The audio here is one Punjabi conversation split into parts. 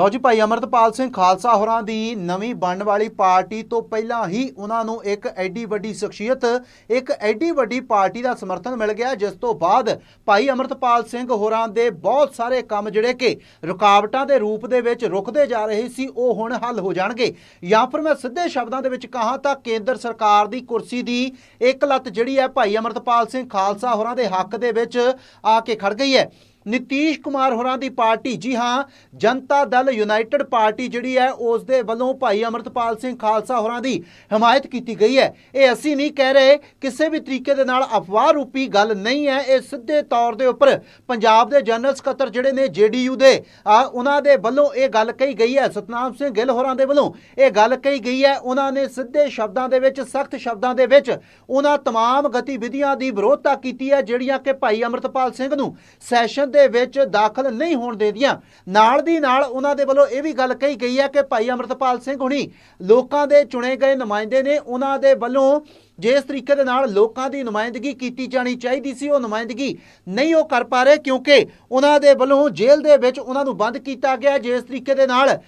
ਲਓ ਜੀ ਭਾਈ ਅਮਰਤਪਾਲ ਸਿੰਘ ਖਾਲਸਾ ਹੋਰਾਂ ਦੀ ਨਵੀਂ ਬਣਨ ਵਾਲੀ ਪਾਰਟੀ ਤੋਂ ਪਹਿਲਾਂ ਹੀ ਉਹਨਾਂ ਨੂੰ ਇੱਕ ਐਡੀ ਵੱਡੀ ਸ਼ਖਸੀਅਤ, ਇੱਕ ਐਡੀ ਵੱਡੀ ਪਾਰਟੀ ਦਾ ਸਮਰਥਨ ਮਿਲ ਗਿਆ, ਜਿਸ ਤੋਂ ਬਾਅਦ ਭਾਈ ਅਮਰਤਪਾਲ ਸਿੰਘ ਹੋਰਾਂ ਦੇ ਬਹੁਤ ਸਾਰੇ ਕੰਮ ਜਿਹੜੇ ਕਿ ਰੁਕਾਵਟਾਂ ਦੇ ਰੂਪ ਦੇ ਵਿੱਚ ਰੁਕਦੇ ਜਾ ਰਹੇ ਸੀ, ਉਹ ਹੁਣ ਹੱਲ ਹੋ ਜਾਣਗੇ। ਜਾਂ ਫਿਰ ਮੈਂ ਸਿੱਧੇ ਸ਼ਬਦਾਂ ਦੇ ਵਿੱਚ ਕਹਾਂ ਤਾਂ ਕੇਂਦਰ ਸਰਕਾਰ ਦੀ ਕੁਰਸੀ ਦੀ ਇੱਕ ਲੱਤ ਜਿਹੜੀ ਹੈ ਭਾਈ ਅਮਰਤਪਾਲ ਸਿੰਘ ਖਾਲਸਾ ਹੋਰਾਂ ਦੇ ਹੱਕ ਦੇ ਵਿੱਚ ਆ ਕੇ ਖੜ ਗਈ ਹੈ। ਨਿਤੀਸ਼ ਕੁਮਾਰ ਹੋਰਾਂ ਦੀ ਪਾਰਟੀ ਜੀ ਹਾਂ ਜਨਤਾ ਦਲ ਯੂਨਾਈਟਿਡ ਪਾਰਟੀ ਜਿਹੜੀ ਹੈ ਉਸ ਦੇ ਵੱਲੋਂ ਭਾਈ ਅਮਰਤਪਾਲ ਸਿੰਘ ਖਾਲਸਾ ਹੋਰਾਂ ਦੀ ਹਮਾਇਤ ਕੀਤੀ ਗਈ ਹੈ ਇਹ ਅਸੀਂ ਨਹੀਂ ਕਹਿ ਰਹੇ ਕਿਸੇ ਵੀ ਤਰੀਕੇ ਦੇ ਨਾਲ ਅਫਵਾਹ ਰੂਪੀ ਗੱਲ ਨਹੀਂ ਹੈ ਇਹ ਸਿੱਧੇ ਤੌਰ ਦੇ ਉੱਪਰ ਪੰਜਾਬ ਦੇ ਜਨਰਲ ਸਕੱਤਰ ਜਿਹੜੇ ਨੇ ਜੇਡੀਯੂ ਦੇ ਆ ਉਹਨਾਂ ਦੇ ਵੱਲੋਂ ਇਹ ਗੱਲ ਕਹੀ ਗਈ ਹੈ ਸਤਨਾਮ ਸਿੰਘ ਗਿੱਲ ਹੋਰਾਂ ਦੇ ਵੱਲੋਂ ਇਹ ਗੱਲ ਕਹੀ ਗਈ ਹੈ ਉਹਨਾਂ ਨੇ ਸਿੱਧੇ ਸ਼ਬਦਾਂ ਦੇ ਵਿੱਚ ਸਖਤ ਸ਼ਬਦਾਂ ਦੇ ਵਿੱਚ ਉਹਨਾਂ तमाम ਗਤੀਵਿਧੀਆਂ ਦੀ ਵਿਰੋਧਤਾ ਕੀਤੀ ਹੈ ਜਿਹੜੀਆਂ ਕਿ ਭਾਈ ਅਮਰਤਪਾਲ ਸਿੰਘ ਨੂੰ ਸੈਸ਼ਨ ਦੇ ਵਿੱਚ ਦਾਖਲ ਨਹੀਂ ਹੋਣ ਦੇ ਨਾਲ ਦੀ ਨਾਲ ਉਹਨਾਂ ਦੇ ਵੱਲੋਂ ਇਹ ਵੀ ਗੱਲ ਕਹੀ ਗਈ ਹੈ ਕਿ ਭਾਈ ਅਮਰਤਪਾਲ ਸਿੰਘ ਹੁਣੀ ਲੋਕਾਂ ਦੇ ਚੁਣੇ ਗਏ ਨੁਮਾਇੰਦੇ ਨੇ। ਉਹਨਾਂ ਦੇ ਵੱਲੋਂ ਜਿਸ ਤਰੀਕੇ ਦੇ ਨਾਲ ਲੋਕਾਂ ਦੀ ਨੁਮਾਇੰਦਗੀ ਕੀਤੀ ਜਾਣੀ ਚਾਹੀਦੀ ਸੀ, ਉਹ ਨੁਮਾਇੰਦਗੀ ਨਹੀਂ ਉਹ ਕਰ ਪਾ ਰਹੇ ਕਿਉਂਕਿ ਉਹਨਾਂ ਦੇ ਵੱਲੋਂ ਜੇਲ੍ਹ ਦੇ ਵਿੱਚ ਉਹਨਾਂ ਨੂੰ ਬੰਦ ਕੀਤਾ ਗਿਆ। ਜਿਸ ਤਰੀਕੇ ਦੇ ਨਾਲ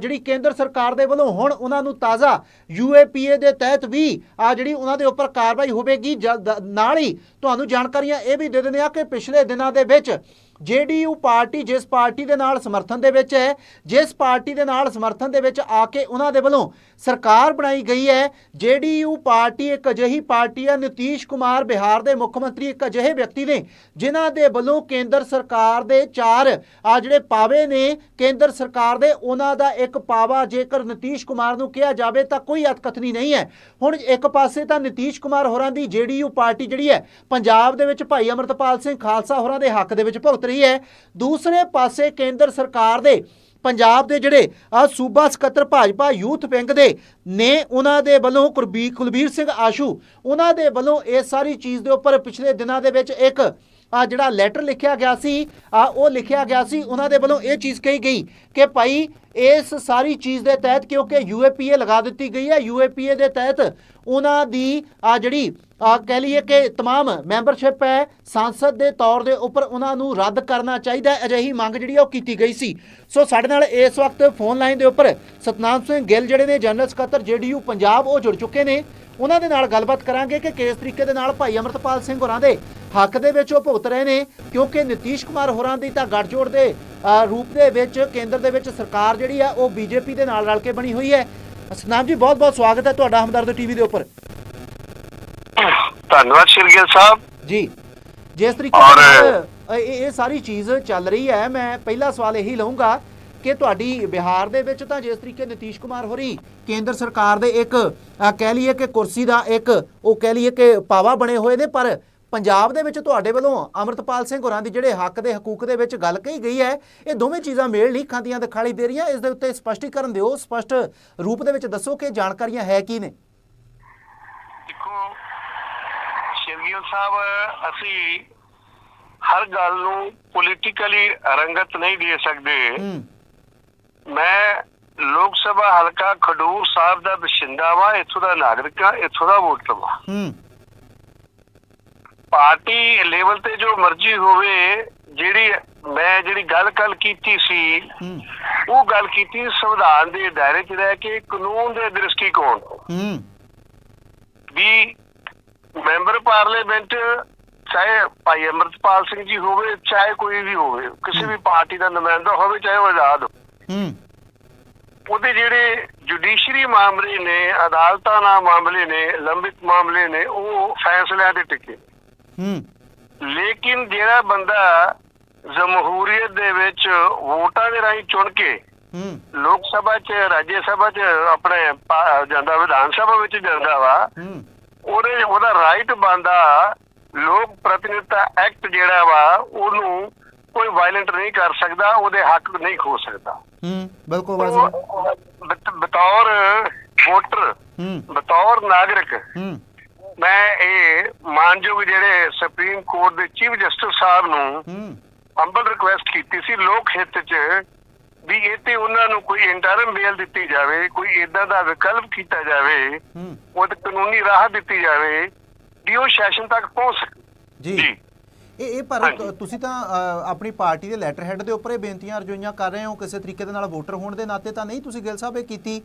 ਜਿਹੜੀ ਕੇਂਦਰ ਸਰਕਾਰ ਦੇ ਵੱਲੋਂ ਹੁਣ ਉਹਨਾਂ ਨੂੰ ਤਾਜ਼ਾ ਯੂਏਪੀਏ ਦੇ ਤਹਿਤ ਵੀ ਆ ਜਿਹੜੀ ਉਹਨਾਂ ਦੇ ਉੱਪਰ ਕਾਰਵਾਈ ਹੋਵੇਗੀ। ਜਲਦ- ਨਾਲ ਹੀ ਤੁਹਾਨੂੰ ਜਾਣਕਾਰੀਆਂ ਇਹ ਵੀ ਦੇ ਦਿੰਦੇ ਆ ਕਿ ਪਿਛਲੇ ਦਿਨਾਂ ਦੇ ਵਿੱਚ ਜੇਡੀਯੂ ਪਾਰਟੀ ਜਿਸ ਪਾਰਟੀ ਦੇ ਨਾਲ ਸਮਰਥਨ ਦੇ ਵਿੱਚ ਹੈ, ਜਿਸ ਪਾਰਟੀ ਦੇ ਨਾਲ ਸਮਰਥਨ ਦੇ ਵਿੱਚ ਆ ਕੇ ਉਹਨਾਂ ਦੇ ਵੱਲੋਂ ਸਰਕਾਰ ਬਣਾਈ ਗਈ ਹੈ ਜੇਡੀਯੂ ਪਾਰਟੀ ਇੱਕ ਅਜਿਹੀ ਪਾਰਟੀ ਹੈ ਨਿਤੀਸ਼ ਕੁਮਾਰ ਬਿਹਾਰ ਦੇ ਮੁੱਖ ਮੰਤਰੀ ਇੱਕ ਅਜਿਹੇ ਵਿਅਕਤੀ ਨੇ, ਜਿਨ੍ਹਾਂ ਦੇ ਵੱਲੋਂ ਕੇਂਦਰ ਸਰਕਾਰ ਦੇ ਚਾਰ ਆ ਜਿਹੜੇ ਪਾਵੇ ਨੇ, ਕੇਂਦਰ ਸਰਕਾਰ ਦੇ ਉਹਨਾਂ ਦਾ ਇੱਕ ਪਾਵਾ ਜੇਕਰ ਨਿਤੀਸ਼ ਕੁਮਾਰ ਨੂੰ ਕਿਹਾ ਜਾਵੇ ਤਾਂ ਕੋਈ ਅਤਕਥਨੀ ਨਹੀਂ ਹੈ। ਹੁਣ ਇੱਕ ਪਾਸੇ ਤਾਂ ਨਿਤੀਸ਼ ਕੁਮਾਰ ਹੋਰਾਂ ਦੀ ਜੇਡੀਯੂ ਪਾਰਟੀ ਜਿਹੜੀ ਹੈ, ਪੰਜਾਬ ਦੇ ਵਿੱਚ ਭਾਈ ਅਮਰਤਪਾਲ ਸਿੰਘ ਖਾਲਸਾ ਹੋਰਾਂ ਦੇ ਹੱਕ ਦੇ ਵਿੱਚ ਭੁਗਤ ਰਹੀ ਹੈ। ਦੂਸਰੇ ਪਾਸੇ ਕੇਂਦਰ ਸਰਕਾਰ ਦੇ ਪੰਜਾਬ ਦੇ ਜਿਹੜੇ ਆ ਸੂਬਾ ਸਕੱਤਰ ਭਾਜਪਾ ਯੂਥ ਵਿੰਗ ਦੇ ਨੇ ਉਹਨਾਂ ਦੇ ਵੱਲੋਂ ਕੁਲਬੀਰ ਕੁਲਬੀਰ ਸਿੰਘ ਆਸ਼ੂ, ਉਹਨਾਂ ਦੇ ਵੱਲੋਂ ਇਹ ਸਾਰੀ ਚੀਜ਼ ਦੇ ਉੱਪਰ ਪਿਛਲੇ ਦਿਨਾਂ ਦੇ ਵਿੱਚ ਇੱਕ ਆ ਜਿਹੜਾ ਲੈਟਰ ਲਿਖਿਆ ਗਿਆ ਸੀ ਆ ਉਹ ਲਿਖਿਆ ਗਿਆ ਸੀ ਉਹਨਾਂ ਦੇ ਵੱਲੋਂ ਇਹ ਚੀਜ਼ ਕਹੀ ਗਈ ਕਿ ਭਾਈ ਇਸ ਸਾਰੀ ਚੀਜ਼ ਦੇ ਤਹਿਤ ਕਿਉਂਕਿ ਯੂਏਪੀਏ ਲਗਾ ਦਿੱਤੀ ਗਈ ਹੈ ਯੂਏਪੀਏ ਦੇ ਤਹਿਤ ਉਹਨਾਂ ਦੀ ਆ ਜਿਹੜੀ ਆ ਕਹਿ ਲਈਏ ਕਿ तमाम ਮੈਂਬਰਸ਼ਿਪ ਹੈ ਸੰਸਦ ਦੇ ਤੌਰ ਦੇ ਉੱਪਰ ਉਹਨਾਂ ਨੂੰ ਰੱਦ ਕਰਨਾ ਚਾਹੀਦਾ ਹੈ ਅਜਿਹੀ ਮੰਗ ਜਿਹੜੀ ਆ ਉਹ ਕੀਤੀ ਗਈ ਸੀ ਸੋ ਸਾਡੇ ਨਾਲ ਇਸ ਵਕਤ ਫੋਨ ਲਾਈਨ ਦੇ ਉੱਪਰ ਸਤਨਾਮ ਸਿੰਘ ਗਿੱਲ ਜਿਹੜੇ ਨੇ ਜਨਰਲ ਸਕੱਤਰ ਜੇਡੀਯੂ ਪੰਜਾਬ ਉਹ ਜੁੜ ਚੁੱਕੇ ਨੇ ਉਹਨਾਂ ਦੇ ਨਾਲ ਗੱਲਬਾਤ ਕਰਾਂਗੇ ਕਿ ਕਿਸ ਤਰੀਕੇ ਦੇ ਨਾਲ ਭਾਈ ਅਮਰਤਪਾਲ ਸਿੰਘ ਹੋਰਾਂ ਦੇ ਹੱਕ ਦੇ ਵਿੱਚ ਉਹ ਭੁਗਤ ਰਹੇ ਨੇ ਕਿਉਂਕਿ ਨਿਤੀਸ਼ ਕੁਮਾਰ ਹੋਰਾਂ ਦੀ ਤਾਂ ਗੱਠਜੋੜ ਦੇ ਰੂਪ ਦੇ ਵਿੱਚ ਕੇਂਦਰ ਦੇ ਵਿੱਚ ਸਰਕਾਰ ਜਿਹੜੀ ਆ ਉਹ ਬੀਜੇਪੀ ਦੇ ਨਾਲ ਰਲ ਕੇ ਬਣੀ ਹੋਈ ਹੈ। ਸਤਨਾਮ ਜੀ ਬਹੁਤ ਬਹੁਤ ਸਵਾਗਤ ਹੈ ਤੁਹਾਡਾ ਹਮਦਰਦ ਟੀਵੀ ਦੇ ਉੱਪਰ। ਧੰਨਵਾਦ ਸ਼੍ਰੀ ਗਿੱਲ ਸਾਹਿਬ। ਜੀ। ਜਿਸ ਤਰੀਕੇ ਨਾਲ ਇਹ ਇਹ ਸਾਰੀ ਚੀਜ਼ ਚੱਲ ਰਹੀ ਹੈ ਮੈਂ ਪਹਿਲਾ ਸਵਾਲ ਇਹੀ ਲਵਾਂਗਾ ਕਿ ਤੁਹਾਡੀ ਬਿਹਾਰ ਦੇ ਵਿੱਚ ਤਾਂ ਜਿਸ ਤਰੀਕੇ ਨਿਤੀਸ਼ ਕੁਮਾਰ ਹੋਰੀ ਕੇਂਦਰ ਸਰਕਾਰ ਦੇ ਇੱਕ ਕਹਿ ਲਈਏ ਕਿ ਕੁਰਸੀ ਦਾ ਇੱਕ ਉਹ ਕਹਿ ਲਈਏ ਕਿ ਪਾਵਾ ਬਣੇ ਹੋਏ ਨੇ ਪਰ ਪੰਜਾਬ ਦੇ ਵਿੱਚ ਤੁਹਾਡੇ ਵੱਲੋਂ ਅਮਰਤਪਾਲ ਸਿੰਘ ਹੋਰਾਂ ਦੀ ਜਿਹੜੇ ਹੱਕ ਦੇ ਹਕੂਕ ਦੇ ਵਿੱਚ ਗੱਲ ਕਹੀ ਗਈ ਹੈ ਇਹ ਦੋਵੇਂ ਚੀਜ਼ਾਂ ਮੇਲ ਨਹੀਂ ਖਾਂਦੀਆਂ ਦਿਖਾਈ ਦੇ ਰਹੀਆਂ। ਇਸ ਦੇ ਉੱਤੇ ਸਪਸ਼ਟੀਕਰਨ ਦਿਓ। ਸਪਸ਼ਟ ਰੂਪ ਦੇ ਵਿੱਚ ਦੱਸੋ ਕਿ ਜਾਣਕਾਰੀਆਂ ਹੈ ਕੀ ਨੇ। ਦੇਖੋ ਸ਼੍ਰੀ ਗਿੱਲ ਸਾਹਿਬ ਅਸੀਂ ਹਰ ਗੱਲ ਨੂੰ ਪੋਲੀਟੀਕਲੀ ਰੰਗਤ ਨਹੀਂ ਦੇ ਸਕਦੇ। ਮੈਂ ਲੋਕ ਸਭਾ ਹਲਕਾ ਖਡੂਰ ਸਾਹਿਬ ਦਾ ਬਸ਼ਿੰਦਾ ਵਾਂ ਇੱਥੋਂ ਦਾ ਨਾਗਰਿਕ ਹਾਂ ਇੱਥੋਂ ਦਾ ਵੋਟਰ ਵਾਂ। ਹੂੰ। ਪਾਰਟੀ ਲੈਵਲ ਤੇ ਜੋ ਮਰਜ਼ੀ ਹੋਵੇ ਜਿਹੜੀ ਮੈਂ ਜਿਹੜੀ ਗੱਲ ਕੱਲ ਕੀਤੀ ਸੀ ਉਹ ਗੱਲ ਕੀਤੀ ਸੰਵਿਧਾਨ ਦੇ ਦਾਇਰੇ 'ਚ ਰਹਿ ਕੇ ਕਾਨੂੰਨ ਦੇ ਦ੍ਰਿਸ਼ਟੀਕੋਣ ਤੋਂ। ਵੀ ਮੈਂਬਰ ਪਾਰਲੀਮੈਂਟ ਚਾਹੇ ਭਾਈ ਅਮਰਤਪਾਲ ਸਿੰਘ ਜੀ ਹੋਵੇ ਚਾਹੇ ਕੋਈ ਵੀ ਹੋਵੇ ਕਿਸੇ ਵੀ ਪਾਰਟੀ ਦਾ ਨੁਮਾਇੰਦਾ ਹੋਵੇ ਚਾਹੇ ਉਹ ਆਜ਼ਾਦ ਹੋਵੇ। ਹੂੰ। ਉਹਦੇ ਜਿਹੜੇ ਜੁਡੀਸ਼ਰੀ ਮਾਮਲੇ ਨੇ ਅਦਾਲਤਾਂ ਨਾਲ ਮਾਮਲੇ ਨੇ ਲੰਬਿਤ ਮਾਮਲੇ ਨੇ ਉਹ ਫੈਸਲਿਆਂ ਤੇ ਟਿਕੇ ਹੂੰ। ਲੇਕਿਨ ਜਿਹੜਾ ਬੰਦਾ ਜਮਹੂਰੀਅਤ ਦੇ ਵਿੱਚ ਵੋਟਾਂ ਦੇ ਰਾਹੀਂ ਚੁਣ ਕੇ ਹੂੰ। ਲੋਕ ਸਭਾ 'ਚ ਰਾਜ ਸਭਾ 'ਚ ਆਪਣੇ ਜਾਂਦਾ ਵਿਧਾਨ ਸਭਾ ਵਿੱਚ ਜਾਂਦਾ ਵਾ ਉਹਦੇ ਉਹਦਾ ਰਾਈਟ ਬੰਦਾ ਲੋਕ ਪ੍ਰਤੀਨਿਧਤਾ ਐਕਟ ਜਿਹੜਾ ਵਾ ਉਹਨੂੰ ਕੋਈ ਵਾਇਲੈਂਟ ਨਹੀਂ ਕਰ ਸਕਦਾ ਉਹਦੇ ਹੱਕ ਨਹੀਂ ਖੋ ਸਕਦਾ। ਹੂੰ ਬਿਲਕੁਲ ਬਤੌਰ ਵੋਟਰ ਹੂੰ। ਬਤੌਰ ਨਾਗਰਿਕ ਹੂੰ। ਮੈਂ ਇਹ ਮਾਨਯੋਗ ਜਿਹੜੇ ਸੁਪਰੀਮ ਕੋਰਟ ਦੇ ਚੀਫ ਜਸਟਿਸ ਸਾਹਿਬ ਨੂੰ ਹੂੰ। ਹੰਬਲ ਰਿਕੁਐਸਟ ਕੀਤੀ ਸੀ ਲੋਕ ਹਿੱਤ 'ਚ ਵੀ ਇਹ ਤੇ ਉਹਨਾਂ ਨੂੰ ਕੋਈ ਇੰਟਰਮ ਬੇਲ ਦਿੱਤੀ ਜਾਵੇ ਕੋਈ ਇਦਾਂ ਦਾ ਵਿਕਲਪ ਕੀਤਾ ਜਾਵੇ ਉਹ ਤੇ ਕਾਨੂੰਨੀ ਰਾਹ ਦਿੱਤੀ ਜਾਵੇ ਵੀ ਉਹ ਸੈਸ਼ਨ ਤੱਕ ਪਹੁੰਚ ਜੀ। ਇਹ ਇਹ ਪਰ। ਤੁਸੀਂ ਤਾਂ ਆਪਣੀ ਪਾਰਟੀ ਦੇ ਲੈਟਰ ਹੈਡ ਦੇ ਉੱਪਰ ਇਹ ਬੇਨਤੀਆਂ ਅਰਜ਼ੋਈਆਂ ਕਰ ਰਹੇ ਹੋ ਕਿਸੇ ਤਰੀਕੇ ਦੇ ਨਾਲ ਵੋਟਰ ਹੋਣ ਦੇ ਨਾਤੇ ਤਾਂ ਨਹੀਂ ਤੁਸੀਂ ਗਿੱਲ ਸਾਹਿਬ ਇਹ ਕੀਤੀ।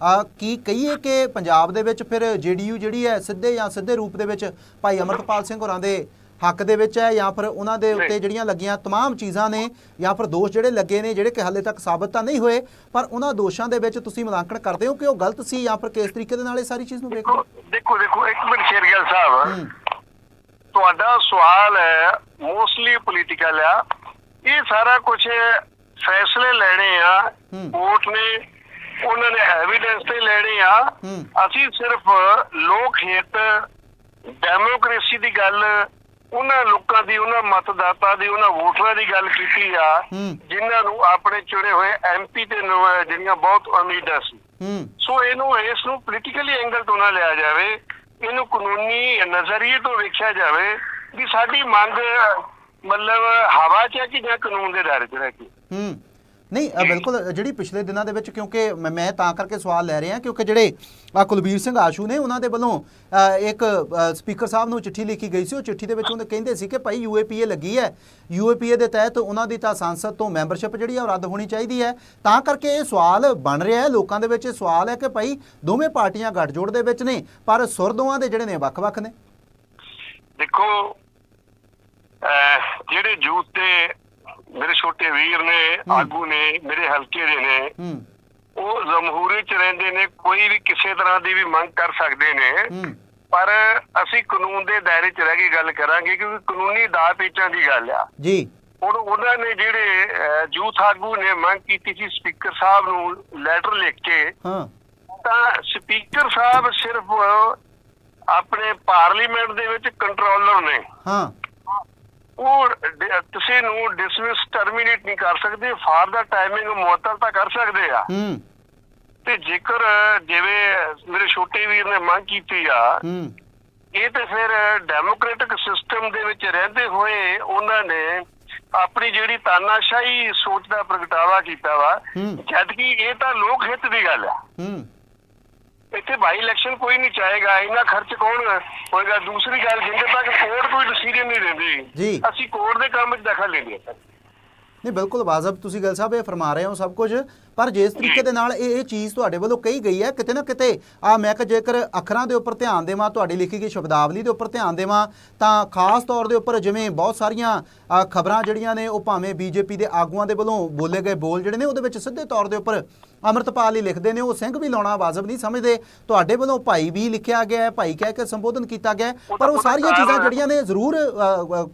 ਆ ਕੀ ਕਹੀਏ ਕਿ ਪੰਜਾਬ ਦੇ ਵਿੱਚ ਫਿਰ ਜੇਡੀਯੂ ਜਿਹੜੀ ਹੈ ਸਿੱਧੇ ਜਾਂ ਸਿੱਧੇ ਰੂਪ ਦੇ ਵਿੱਚ ਭਾਈ ਅਮਰਤਪਾਲ ਸਿੰਘ ਹੋਰਾਂ ਦੇ ਹੱਕ ਦੇ ਵਿੱਚ ਹੈ ਜਾਂ ਫਿਰ ਉਹਨਾਂ ਦੇ ਉੱਤੇ ਨਹੀਂ। ਜਿਹੜੀਆਂ ਲੱਗੀਆਂ तमाम ਚੀਜ਼ਾਂ ਨੇ ਜਾਂ ਫਿਰ ਦੋਸ਼ ਜਿਹੜੇ ਲੱਗੇ ਨੇ ਜਿਹੜੇ ਕਿ ਹਾਲੇ ਤੱਕ ਸਾਬਤ ਤਾਂ ਨਹੀਂ ਹੋਏ ਪਰ ਉਹਨਾਂ ਦੋਸ਼ਾਂ ਦੇ ਵਿੱਚ ਤੁਸੀਂ ਮੁਲਾਂਕਣ ਕਰਦੇ ਹੋ ਕਿ ਉਹ ਗਲਤ ਸੀ ਜਾਂ ਫਿਰ ਕਿਸ ਤਰੀਕੇ ਦੇ ਨਾਲ ਇਹ ਸਾਰੀ ਚੀਜ਼ ਨੂੰ ਵੇਖਦੇ ਹੋ ਦੇਖੋ ਦੇਖੋ ਦੇਖੋ ਇੱਕ ਮਿੰਟ ਸ਼ੇਰਗਿੱਲ ਸਾਹਿਬ ਹੂੰ ਤੁਹਾਡਾ ਸਵਾਲ ਹੈ ਮੋਸਟਲੀ ਪੋਲੀਟੀਕਲ ਆ ਇਹ ਸਾਰਾ ਕੁਝ ਫੈਸਲੇ ਲੈਣੇ ਆ ਹੂੰ। ਕੋਰਟ ਨੇ ਉਹਨਾਂ ਨੇ ਐਵੀਡੈਂਸ ਤੇ ਲੈਣੇ ਆ। ਹੂੰ। ਅਸੀਂ ਸਿਰਫ ਲੋਕ ਹਿੱਤ ਡੈਮੋਕ੍ਰੇਸੀ ਦੀ ਗੱਲ ਉਹਨਾਂ ਲੋਕਾਂ ਦੀ ਉਹਨਾਂ ਮਤਦਾਤਾ ਦੀ ਉਹਨਾਂ ਵੋਟਰਾਂ ਦੀ ਗੱਲ ਕੀਤੀ ਆ ਹੂੰ। ਜਿਨ੍ਹਾਂ ਨੂੰ ਆਪਣੇ ਚੁਣੇ ਹੋਏ ਐਮਪੀ ਤੇ ਜਿਹੜੀਆਂ ਬਹੁਤ ਉਮੀਦਾਂ ਸੀ ਹੂੰ। ਸੋ ਇਹਨੂੰ ਇਸ ਨੂੰ ਪੋਲੀਟੀਕਲੀ ਐਂਗਲ ਤੋਂ ਨਾ ਲਿਆ ਜਾਵੇ ਇਹਨੂੰ ਕਾਨੂੰਨੀ ਨਜ਼ਰੀਏ ਤੋਂ ਵੇਖਿਆ ਜਾਵੇ ਵੀ ਸਾਡੀ ਮੰਗ ਮਤਲਬ ਹਵਾ 'ਚ ਹੈ ਕਿ ਜਾਂ ਕਾਨੂੰਨ ਦੇ ਦਾਇਰੇ 'ਚ ਰਹਿ ਕੇ ਹੂੰ। ਨਹੀਂ ਬਿਲਕੁਲ ਜਿਹੜੀ ਪਿਛਲੇ ਦਿਨਾਂ ਦੇ ਵਿੱਚ ਕਿਉਂਕਿ ਮੈਂ- ਤਾਂ ਕਰਕੇ ਸਵਾਲ ਲੈ ਰਿਹਾ ਕਿਉਂਕਿ ਜਿਹੜੇ ਆ ਕੁਲਬੀਰ ਸਿੰਘ ਆਸ਼ੂ ਨੇ ਉਹਨਾਂ ਦੇ ਵੱਲੋਂ ਇੱਕ ਸਪੀਕਰ ਸਾਹਿਬ ਨੂੰ ਚਿੱਠੀ ਲਿਖੀ ਗਈ ਸੀ। ਉਹ ਚਿੱਠੀ ਦੇ ਵਿੱਚ ਉਹਨੇ ਕਹਿੰਦੇ ਸੀ ਕਿ ਭਾਈ ਯੂਏਪੀਏ ਲੱਗੀ ਹੈ। ਯੂਏਪੀਏ ਦੇ ਤਹਿਤ ਉਹਨਾਂ ਦੀ ਤਾਂ ਸੰਸਦ ਤੋਂ ਮੈਂਬਰਸ਼ਿਪ ਜਿਹੜੀ ਆ ਉਹ ਰੱਦ ਹੋਣੀ ਚਾਹੀਦੀ ਹੈ। ਤਾਂ ਕਰਕੇ ਇਹ ਸਵਾਲ ਬਣ ਰਿਹਾ ਹੈ। ਲੋਕਾਂ ਦੇ ਵਿੱਚ ਇਹ ਸਵਾਲ ਹੈ ਕਿ ਭਾਈ ਦੋਵੇਂ ਪਾਰਟੀਆਂ ਗੱਠਜੋੜ ਦੇ ਵਿੱਚ ਨੇ, ਪਰ ਸੁਰ ਦੋਵਾਂ ਦੇ ਜਿਹੜੇ ਨੇ ਵੱਖ-ਵੱਖ ਨੇ। ਦੇਖੋ ਜਿਹੜੇ ਯੂਥ ਤੇ ਮੇਰੇ ਛੋਟੇ ਵੀਰ ਨੇ ਆਗੂ ਨੇ ਮੇਰੇ ਹਲਕੇ ਦੇ ਨੇ। ਉਹ ਜਮਹੂਰੀਅਤ 'ਚ ਰਹਿੰਦੇ ਨੇ ਕੋਈ ਵੀ ਕਿਸੇ ਤਰ੍ਹਾਂ ਦੀ ਵੀ ਮੰਗ ਕਰ ਸਕਦੇ ਨੇ। ਪਰ ਅਸੀਂ ਕਾਨੂੰਨ ਦੇ ਦਾਇਰੇ 'ਚ ਰਹਿ ਕੇ ਗੱਲ ਕਰਾਂਗੇ ਕਿਉਂਕਿ ਕਾਨੂੰਨੀ ਦਾਅ ਪੇਚਾਂ ਦੀ ਗੱਲ ਆ। ਜੀ। ਹੁਣ ਉਹਨਾਂ ਨੇ ਜਿਹੜੇ ਯੂਥ ਆਗੂ ਨੇ ਮੰਗ ਕੀਤੀ ਸੀ ਸਪੀਕਰ ਸਾਹਿਬ ਨੂੰ ਲੈਟਰ ਲਿਖ ਕੇ ਹਾਂ। ਤਾਂ ਸਪੀਕਰ ਸਾਹਿਬ ਸਿਰਫ ਆਪਣੇ ਪਾਰਲੀਮੈਂਟ ਦੇ ਵਿੱਚ ਕੰਟਰੋਲਰ ਨੇ। ਹਾਂ। ਉਹ ਡ- ਨੂੰ ਡਿਸਮਿਸ ਟਰਮੀਨੇਟ ਨਹੀਂ ਕਰ ਸਕਦੇ ਫਾਰ ਦਾ ਟਾਈਮਿੰਗ ਮੁਅੱਤਲ ਤਾਂ ਕਰ ਸਕਦੇ ਆ। ਹੂੰ। ਤੇ ਜੇਕਰ ਜਿਵੇਂ ਮੇਰੇ ਛੋਟੇ ਵੀਰ ਨੇ ਮੰਗ ਕੀਤੀ ਆ ਹੂੰ। ਇਹ ਤੇ ਫਿਰ ਡੈਮੋਕ੍ਰੈਟਿਕ ਸਿਸਟਮ ਦੇ ਵਿੱਚ ਰਹਿੰਦੇ ਹੋਏ ਉਹਨਾਂ ਨੇ ਆਪਣੀ ਜਿਹੜੀ ਤਾਨਾਸ਼ਾਹੀ ਸੋਚ ਦਾ ਪ੍ਰਗਟਾਵਾ ਕੀਤਾ ਵਾ ਹੂੰ। ਜਦ ਕਿ ਇਹ ਤਾਂ ਲੋਕ ਹਿੱਤ ਦੀ ਗੱਲ ਆ। ਹੂੰ। ਇੱਥੇ ਬਾਈ ਇਲੈਕਸ਼ਨ ਕੋਈ ਨਹੀਂ ਚਾਹੇਗਾ ਇੰਨਾ ਖਰਚ ਕੌਣ ਹੋਏਗਾ? ਦੂਸਰੀ ਗੱਲ ਜਿੰਦੇ ਤੱਕ ਕੋਰਟ ਕੋਈ ਡਿਸੀਜਨ ਨਹੀਂ ਦਿੰਦੀ ਜੀ। ਅਸੀਂ ਕੋਰਟ ਦੇ ਕੰਮ 'ਚ ਦਖਲ ਲੈਂਦੇ ਹਾਂ ਨਹੀਂ ਬਿਲਕੁਲ ਵਾਜਬ ਤੁਸੀਂ ਗੱਲ ਸਾਹਿਬ ਇਹ ਫਰਮਾ ਰਹੇ ਹੋ ਸਭ ਕੁਝ। ਪਰ ਜਿਸ ਤਰੀਕੇ ਦੇ ਨਾਲ ਇਹ ਇਹ ਚੀਜ਼ ਤੁਹਾਡੇ ਵੱਲੋਂ ਕਹੀ ਗਈ ਹੈ ਕਿਤੇ ਨਾ ਕਿਤੇ ਆ ਮੈਂ ਕਿ ਜੇਕਰ ਅੱਖਰਾਂ ਦੇ ਉੱਪਰ ਧਿਆਨ ਦੇਵਾਂ ਤੁਹਾਡੀ ਲਿਖੀ ਗਈ ਸ਼ਬਦਾਵਲੀ ਦੇ ਉੱਪਰ ਧਿਆਨ ਦੇਵਾਂ ਤਾਂ ਖਾਸ ਤੌਰ ਦੇ ਉੱਪਰ ਜਿਵੇਂ ਬਹੁਤ ਸਾਰੀਆਂ ਖਬਰਾਂ ਜਿਹੜੀਆਂ ਨੇ ਉਹ ਭਾਵੇਂ ਬੀਜੇਪੀ ਦੇ ਆਗੂਆਂ ਦੇ ਵੱਲੋਂ ਬੋਲੇ ਗਏ ਬੋਲ ਜਿਹੜੇ ਨੇ ਉਹਦੇ ਵਿੱਚ ਸਿੱਧੇ ਤੌਰ ਦੇ ਉੱਪਰ ਅਮਰਤਪਾਲ ਹੀ ਲਿਖਦੇ ਨੇ ਉਹ ਸਿੰਘ ਵੀ ਲਾਉਣਾ ਵਾਜਬ ਨਹੀਂ ਸਮਝਦੇ। ਤੁਹਾਡੇ ਵੱਲੋਂ ਭਾਈ ਵੀ ਲਿਖਿਆ ਗਿਆ ਹੈ ਭਾਈ ਕਹਿ ਕੇ ਸੰਬੋਧਨ ਕੀਤਾ ਗਿਆ ਪਰ ਉਹ ਸਾਰੀਆਂ ਚੀਜ਼ਾਂ। ਜਿਹੜੀਆਂ ਨੇ ਜ਼ਰੂਰ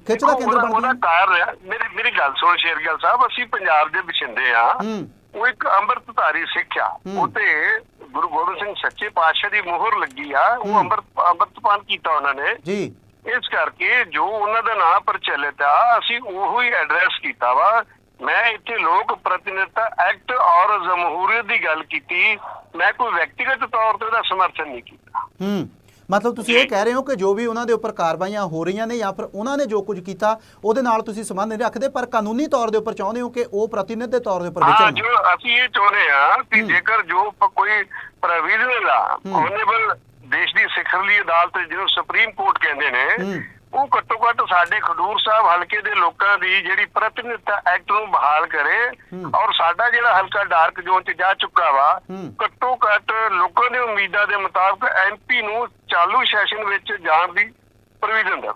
ਖਿੱਚ ਦਾ ਕੇਂਦਰ ਬਣਦੀਆਂ ਹੈ ਮੇਰੀ ਮੇਰੀ ਗੱਲ ਸੁਣ ਸ਼ੇਰਗਿੱਲ ਸਾਹਿਬ ਅਸੀਂ ਪੰਜਾਬ ਦੇ ਵਸਿੰਦੇ ਆ ਹੂੰ। ਉਹ ਇੱਕ ਅੰਮ੍ਰਿਤਧਾਰੀ ਸਿੱਖ ਆ। ਹੂੰ। ਉਹ ਤੇ ਗੁਰੂ ਗੋਬਿੰਦ ਸਿੰਘ ਸੱਚੇ ਪਾਤਸ਼ਾਹ ਦੀ ਮੋਹਰ ਲੱਗੀ ਆ। ਉਹ। ਅੰਮ੍ਰਿਤ ਅੰਮ੍ਰਿਤਪਾਨ ਕੀਤਾ ਉਹਨਾਂ ਨੇ। ਜੀ। ਇਸ ਕਰਕੇ ਜੋ ਉਹਨਾਂ ਦਾ ਨਾਮ ਪ੍ਰਚਲਿਤ ਆ ਅਸੀਂ ਉਹੋ ਹੀ ਐਡਰੈਸ ਕੀਤਾ ਵਾ। ਮੈਂ ਇੱਥੇ ਲੋਕ ਪ੍ਰਤੀਨਿਧਤਾ ਐਕਟ ਔਰ ਜਮਹੂਰੀਅਤ ਦੀ ਗੱਲ ਕੀਤੀ। ਮੈਂ ਕੋਈ ਵਿਅਕਤੀਗਤ ਤੌਰ ਤੇ ਉਹਦਾ ਸਮਰਥਨ ਨਹੀਂ ਕੀਤਾ। ਹੂੰ। ਮਤਲਬ ਤੁਸੀਂ ਇਹ ਕਹਿ ਰਹੇ ਹੋ ਕਿ ਜੋ ਵੀ ਉਹਨਾਂ ਦੇ ਉੱਪਰ ਕਾਰਵਾਈਆਂ ਹੋ ਰਹੀਆਂ ਨੇ ਜਾਂ ਫਿਰ ਉਹਨਾਂ ਨੇ ਜੋ ਕੁਝ ਕੀਤਾ ਉਹਦੇ ਨਾਲ ਤੁਸੀਂ ਸੰਬੰਧ ਨਹੀਂ ਰੱਖਦੇ ਪਰ ਕਾਨੂੰਨੀ ਤੌਰ ਦੇ ਉੱਪਰ ਚਾਹੁੰਦੇ ਹੋ ਕਿ ਉਹ ਪ੍ਰਤੀਨਿਧ ਦੇ ਤੌਰ ਦੇ ਉੱਪਰ ਹਾਂ ਵਿਚਰਨ ਜੋ ਅਸੀਂ ਇਹ ਚਾਹੁੰਦੇ ਆ ਕਿ ਹੂੰ। ਜੇਕਰ ਜੋ ਕੋਈ ਪ੍ਰੋਵੀਜ਼ਨਲ ਆ ਹੂੰ। ਓਨੇਬਲ ਦੇਸ਼ ਦੀ ਸਿਖਰਲੀ ਅਦਾਲਤ ਜਿਹਨੂੰ ਸੁਪਰੀਮ ਕੋਰਟ ਕਹਿੰਦੇ ਨੇ ਹੂੰ। ਉਹ ਘੱਟੋ ਘੱਟ ਸਾਡੇ ਖਡੂਰ ਸਾਹਿਬ ਹਲਕੇ ਦੇ ਲੋਕਾਂ ਦੀ ਜਿਹੜੀ ਪ੍ਰਤੀਨਿਧਤਾ ਐਕਟ ਨੂੰ ਬਹਾਲ ਕਰੇ। ਔਰ ਸਾਡਾ ਜਿਹੜਾ ਹਲਕਾ ਡਾਰਕ ਜ਼ੋਨ ਚ ਜਾ ਚੁੱਕਾ ਵਾ। ਘੱਟੋ ਘੱਟ ਲੋਕਾਂ ਦੀ ਉਮੀਦਾਂ ਦੇ ਮੁਤਾਬਕ ਐਮਪੀ ਨੂੰ ਚਾਲੂ ਸੈਸ਼ਨ ਵਿੱਚ ਜਾਣ ਦੀ ਪ੍ਰੋਵੀਜ਼ਨ ਦਾ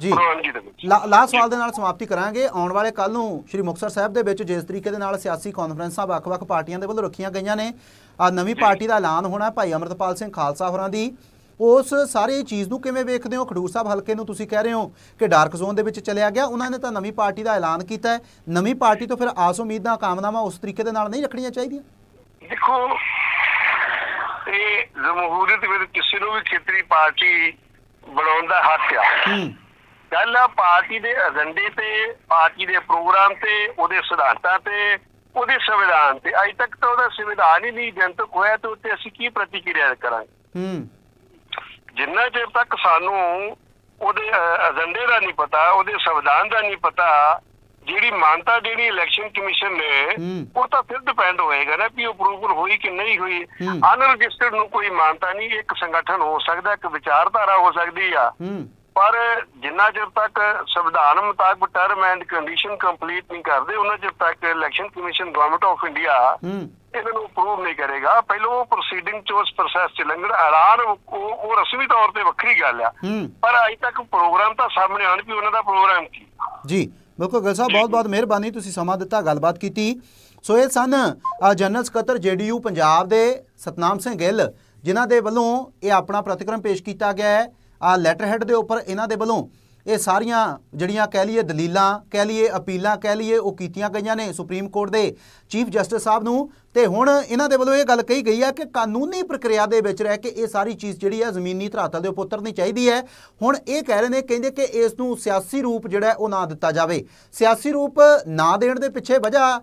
ਜੀ। ਲਾਸਟ ਸਵਾਲ ਦੇ ਨਾਲ ਸਮਾਪਤੀ ਕਰਾਂਗੇ ਆਉਣ ਵਾਲੇ ਕੱਲ ਨੂੰ ਸ਼੍ਰੀ ਮੁਕਤਸਰ ਸਾਹਿਬ ਦੇ ਵਿੱਚ ਜਿਸ ਤਰੀਕੇ ਦੇ ਨਾਲ ਸਿਆਸੀ ਕਾਨਫਰੰਸਾਂ ਵੱਖ-ਵੱਖ ਪਾਰਟੀਆਂ ਦੇ ਵੱਲੋਂ ਰੱਖੀਆਂ ਗਈਆਂ ਨੇ ਆ ਨਵੀਂ ਪਾਰਟੀ ਦਾ ਐਲਾਨ ਹੋਣਾ ਭਾਈ ਅਮਰਤਪਾਲ ਸਿੰਘ ਖਾਲਸਾ ਹੋਰਾਂ ਦੀ ਉਸ ਸਾਰੇ ਚੀਜ਼ ਨੂੰ ਕਿਵੇਂ ਵੇਖਦੇ ਹੋ? ਖਡੂਰ ਸਾਹਿਬ ਹਲਕੇ ਨੂੰ ਤੁਸੀਂ ਕਹਿ ਰਹੇ ਹੋ ਕਿ ਡਾਰਕ ਜ਼ੋਨ ਦੇ ਵਿੱਚ ਚਲਿਆ ਗਿਆ। ਉਹਨਾਂ ਨੇ ਤਾਂ ਨਵੀਂ ਪਾਰਟੀ ਦਾ ਐਲਾਨ ਕੀਤਾ ਹੈ। ਨਵੀਂ ਪਾਰਟੀ ਤੋਂ ਫਿਰ ਆਸ ਉਮੀਦਾਂ ਕਾਮਨਾਵਾਂ ਉਸ ਤਰੀਕੇ ਦੇ ਨਾਲ ਨਹੀਂ ਰੱਖਣੀਆਂ ਚਾਹੀਦੀਆਂ? ਦੇਖੋ ਇਹ ਜਮਹੂਰੀਅਤ ਵਿੱਚ ਕਿਸੇ ਨੂੰ ਵੀ ਖੇਤਰੀ ਪਾਰਟੀ ਬਣਾਉਣ ਦਾ ਹੱਕ ਆ। ਹੂੰ। ਗੱਲ ਆ ਪਾਰਟੀ ਦੇ ਏਜੰਡੇ ਤੇ ਪਾਰਟੀ ਦੇ ਪ੍ਰੋਗਰਾਮ ਤੇ ਉਹਦੇ ਸਿਧਾਂਤਾਂ ਤੇ ਉਹਦੇ ਸੰਵਿਧਾਨ ਤੇ। ਅਜੇ ਤੱਕ ਤਾਂ ਉਹਦਾ ਸੰਵਿਧਾਨ ਹੀ ਨਹੀਂ ਜਨਤਕ ਹੋਇਆ ਤੇ ਉੱਤੇ ਅਸੀਂ ਕੀ ਪ੍ਰਤੀਕਿਰਿਆ ਕਰਾਂਗੇ? ਹੂੰ। ਜਿੰਨਾ ਚਿਰ ਤੱਕ ਸਾਨੂੰ ਉਹਦੇ ਏਜੰਡੇ ਦਾ ਨਹੀਂ ਪਤਾ ਉਹਦੇ ਸੰਵਿਧਾਨ ਦਾ ਨਹੀਂ ਪਤਾ ਜਿਹੜੀ ਮਾਨਤਾ ਜਿਹੜੀ ਇਲੈਕਸ਼ਨ ਕਮਿਸ਼ਨ ਨੇ। ਉਹ ਤਾਂ ਫਿਰ ਡਿਪੈਂਡ ਹੋਏਗਾ ਨਾ ਵੀ ਅਪਰੂਵਲ ਹੋਈ ਕਿ ਨਹੀਂ ਹੋਈ। ਅਨਰਜਿਸਟਰਡ ਨੂੰ ਕੋਈ ਮਾਨਤਾ ਨਹੀਂ ਇੱਕ ਸੰਗਠਨ ਹੋ ਸਕਦਾ ਇੱਕ ਵਿਚਾਰਧਾਰਾ ਹੋ ਸਕਦੀ ਆ ਪਰ ਜਿੰਨਾ ਚਿਰ ਤੱਕ ਸੰਵਿਧਾਨ ਮੁਤਾਬਕ ਟਰਮ ਐਂਡ ਕੰਡੀਸ਼ਨ ਕੰਪਲੀਟ ਨਹੀਂ ਕਰਦੇ ਉਹਨਾਂ ਚਿਰ ਤੱਕ election commission government of India ਇਹਨਾਂ ਨੂੰ ਅਪਰੂਵ ਨਹੀਂ ਕਰੇਗਾ। ਪਹਿਲਾਂ ਉਹ ਪ੍ਰੋਸੀਡਿੰਗ ਚ ਉਸ ਪ੍ਰੋਸੈਸ ਚ ਲੰਘਣ ਐਲਾਨ ਉਹ ਰਸਮੀ ਤੌਰ ਤੇ ਵੱਖਰੀ ਗੱਲ ਆ। ਪਰ ਅਜੇ ਤੱਕ ਪ੍ਰੋਗਰਾਮ ਤਾਂ ਸਾਹਮਣੇ ਆਣ ਵੀ ਉਹਨਾਂ ਦਾ ਪ੍ਰੋਗਰਾਮ ਕੀ ਜੀ ਬਿਲਕੁਲ ਗਿੱਲ ਸਾਹਿਬ ਬਹੁਤ ਬਹੁਤ ਮਿਹਰਬਾਨੀ ਤੁਸੀਂ ਸਮਾਂ ਦਿੱਤਾ ਗੱਲਬਾਤ ਕੀਤੀ। ਸੋ ਇਹ ਸਨ ਜਨਰਲ ਸਕੱਤਰ ਜੇਡੀਯੂ ਪੰਜਾਬ ਦੇ ਸਤਨਾਮ ਸਿੰਘ ਗਿੱਲ ਜਿਨ੍ਹਾਂ ਦੇ ਵੱਲੋਂ ਇਹ ਆਪਣਾ ਪ੍ਰਤੀਕਰਮ ਪੇਸ਼ ਕੀਤਾ ਗਿਆ ਹੈ। ਆ ਲੈਟਰ ਹੈਡ ਦੇ ਉੱਪਰ ਇਹਨਾਂ ਦੇ ਵੱਲੋਂ ਇਹ ਸਾਰੀਆਂ ਜਿਹੜੀਆਂ ਕਹਿ ਲਈਏ ਦਲੀਲਾਂ, ਕਹਿ ਲਈਏ ਅਪੀਲਾਂ, ਕਹਿ ਲਈਏ ਉਹ ਕੀਤੀਆਂ ਗਈਆਂ ਨੇ ਸੁਪਰੀਮ ਕੋਰਟ ਦੇ ਚੀਫ ਜਸਟਿਸ ਸਾਹਿਬ ਨੂੰ। ਤੇ ਹੁਣ ਇਹਨਾਂ ਦੇ ਵੱਲੋਂ ਇਹ ਗੱਲ ਕਹੀ ਗਈ ਹੈ ਕਿ ਕਾਨੂੰਨੀ ਪ੍ਰਕਿਰਿਆ ਦੇ ਵਿੱਚ ਰਹਿ ਕੇ ਇਹ ਸਾਰੀ ਚੀਜ਼ ਜਿਹੜੀ ਹੈ ਜ਼ਮੀਨੀ ਧਰਾਤਲ ਦੇ ਉੱਪਰ ਉਤਰਨੀ ਚਾਹੀਦੀ ਹੈ। ਹੁਣ ਇਹ ਕਹਿ ਰਹੇ ਨੇ, ਕਹਿੰਦੇ ਕਿ ਇਸ ਨੂੰ ਸਿਆਸੀ ਰੂਪ ਜਿਹੜਾ ਉਹ ਨਾ ਦਿੱਤਾ ਜਾਵੇ। ਸਿਆਸੀ ਰੂਪ ਨਾ ਦੇਣ ਦੇ ਪਿੱਛੇ ਵਜ੍ਹਾ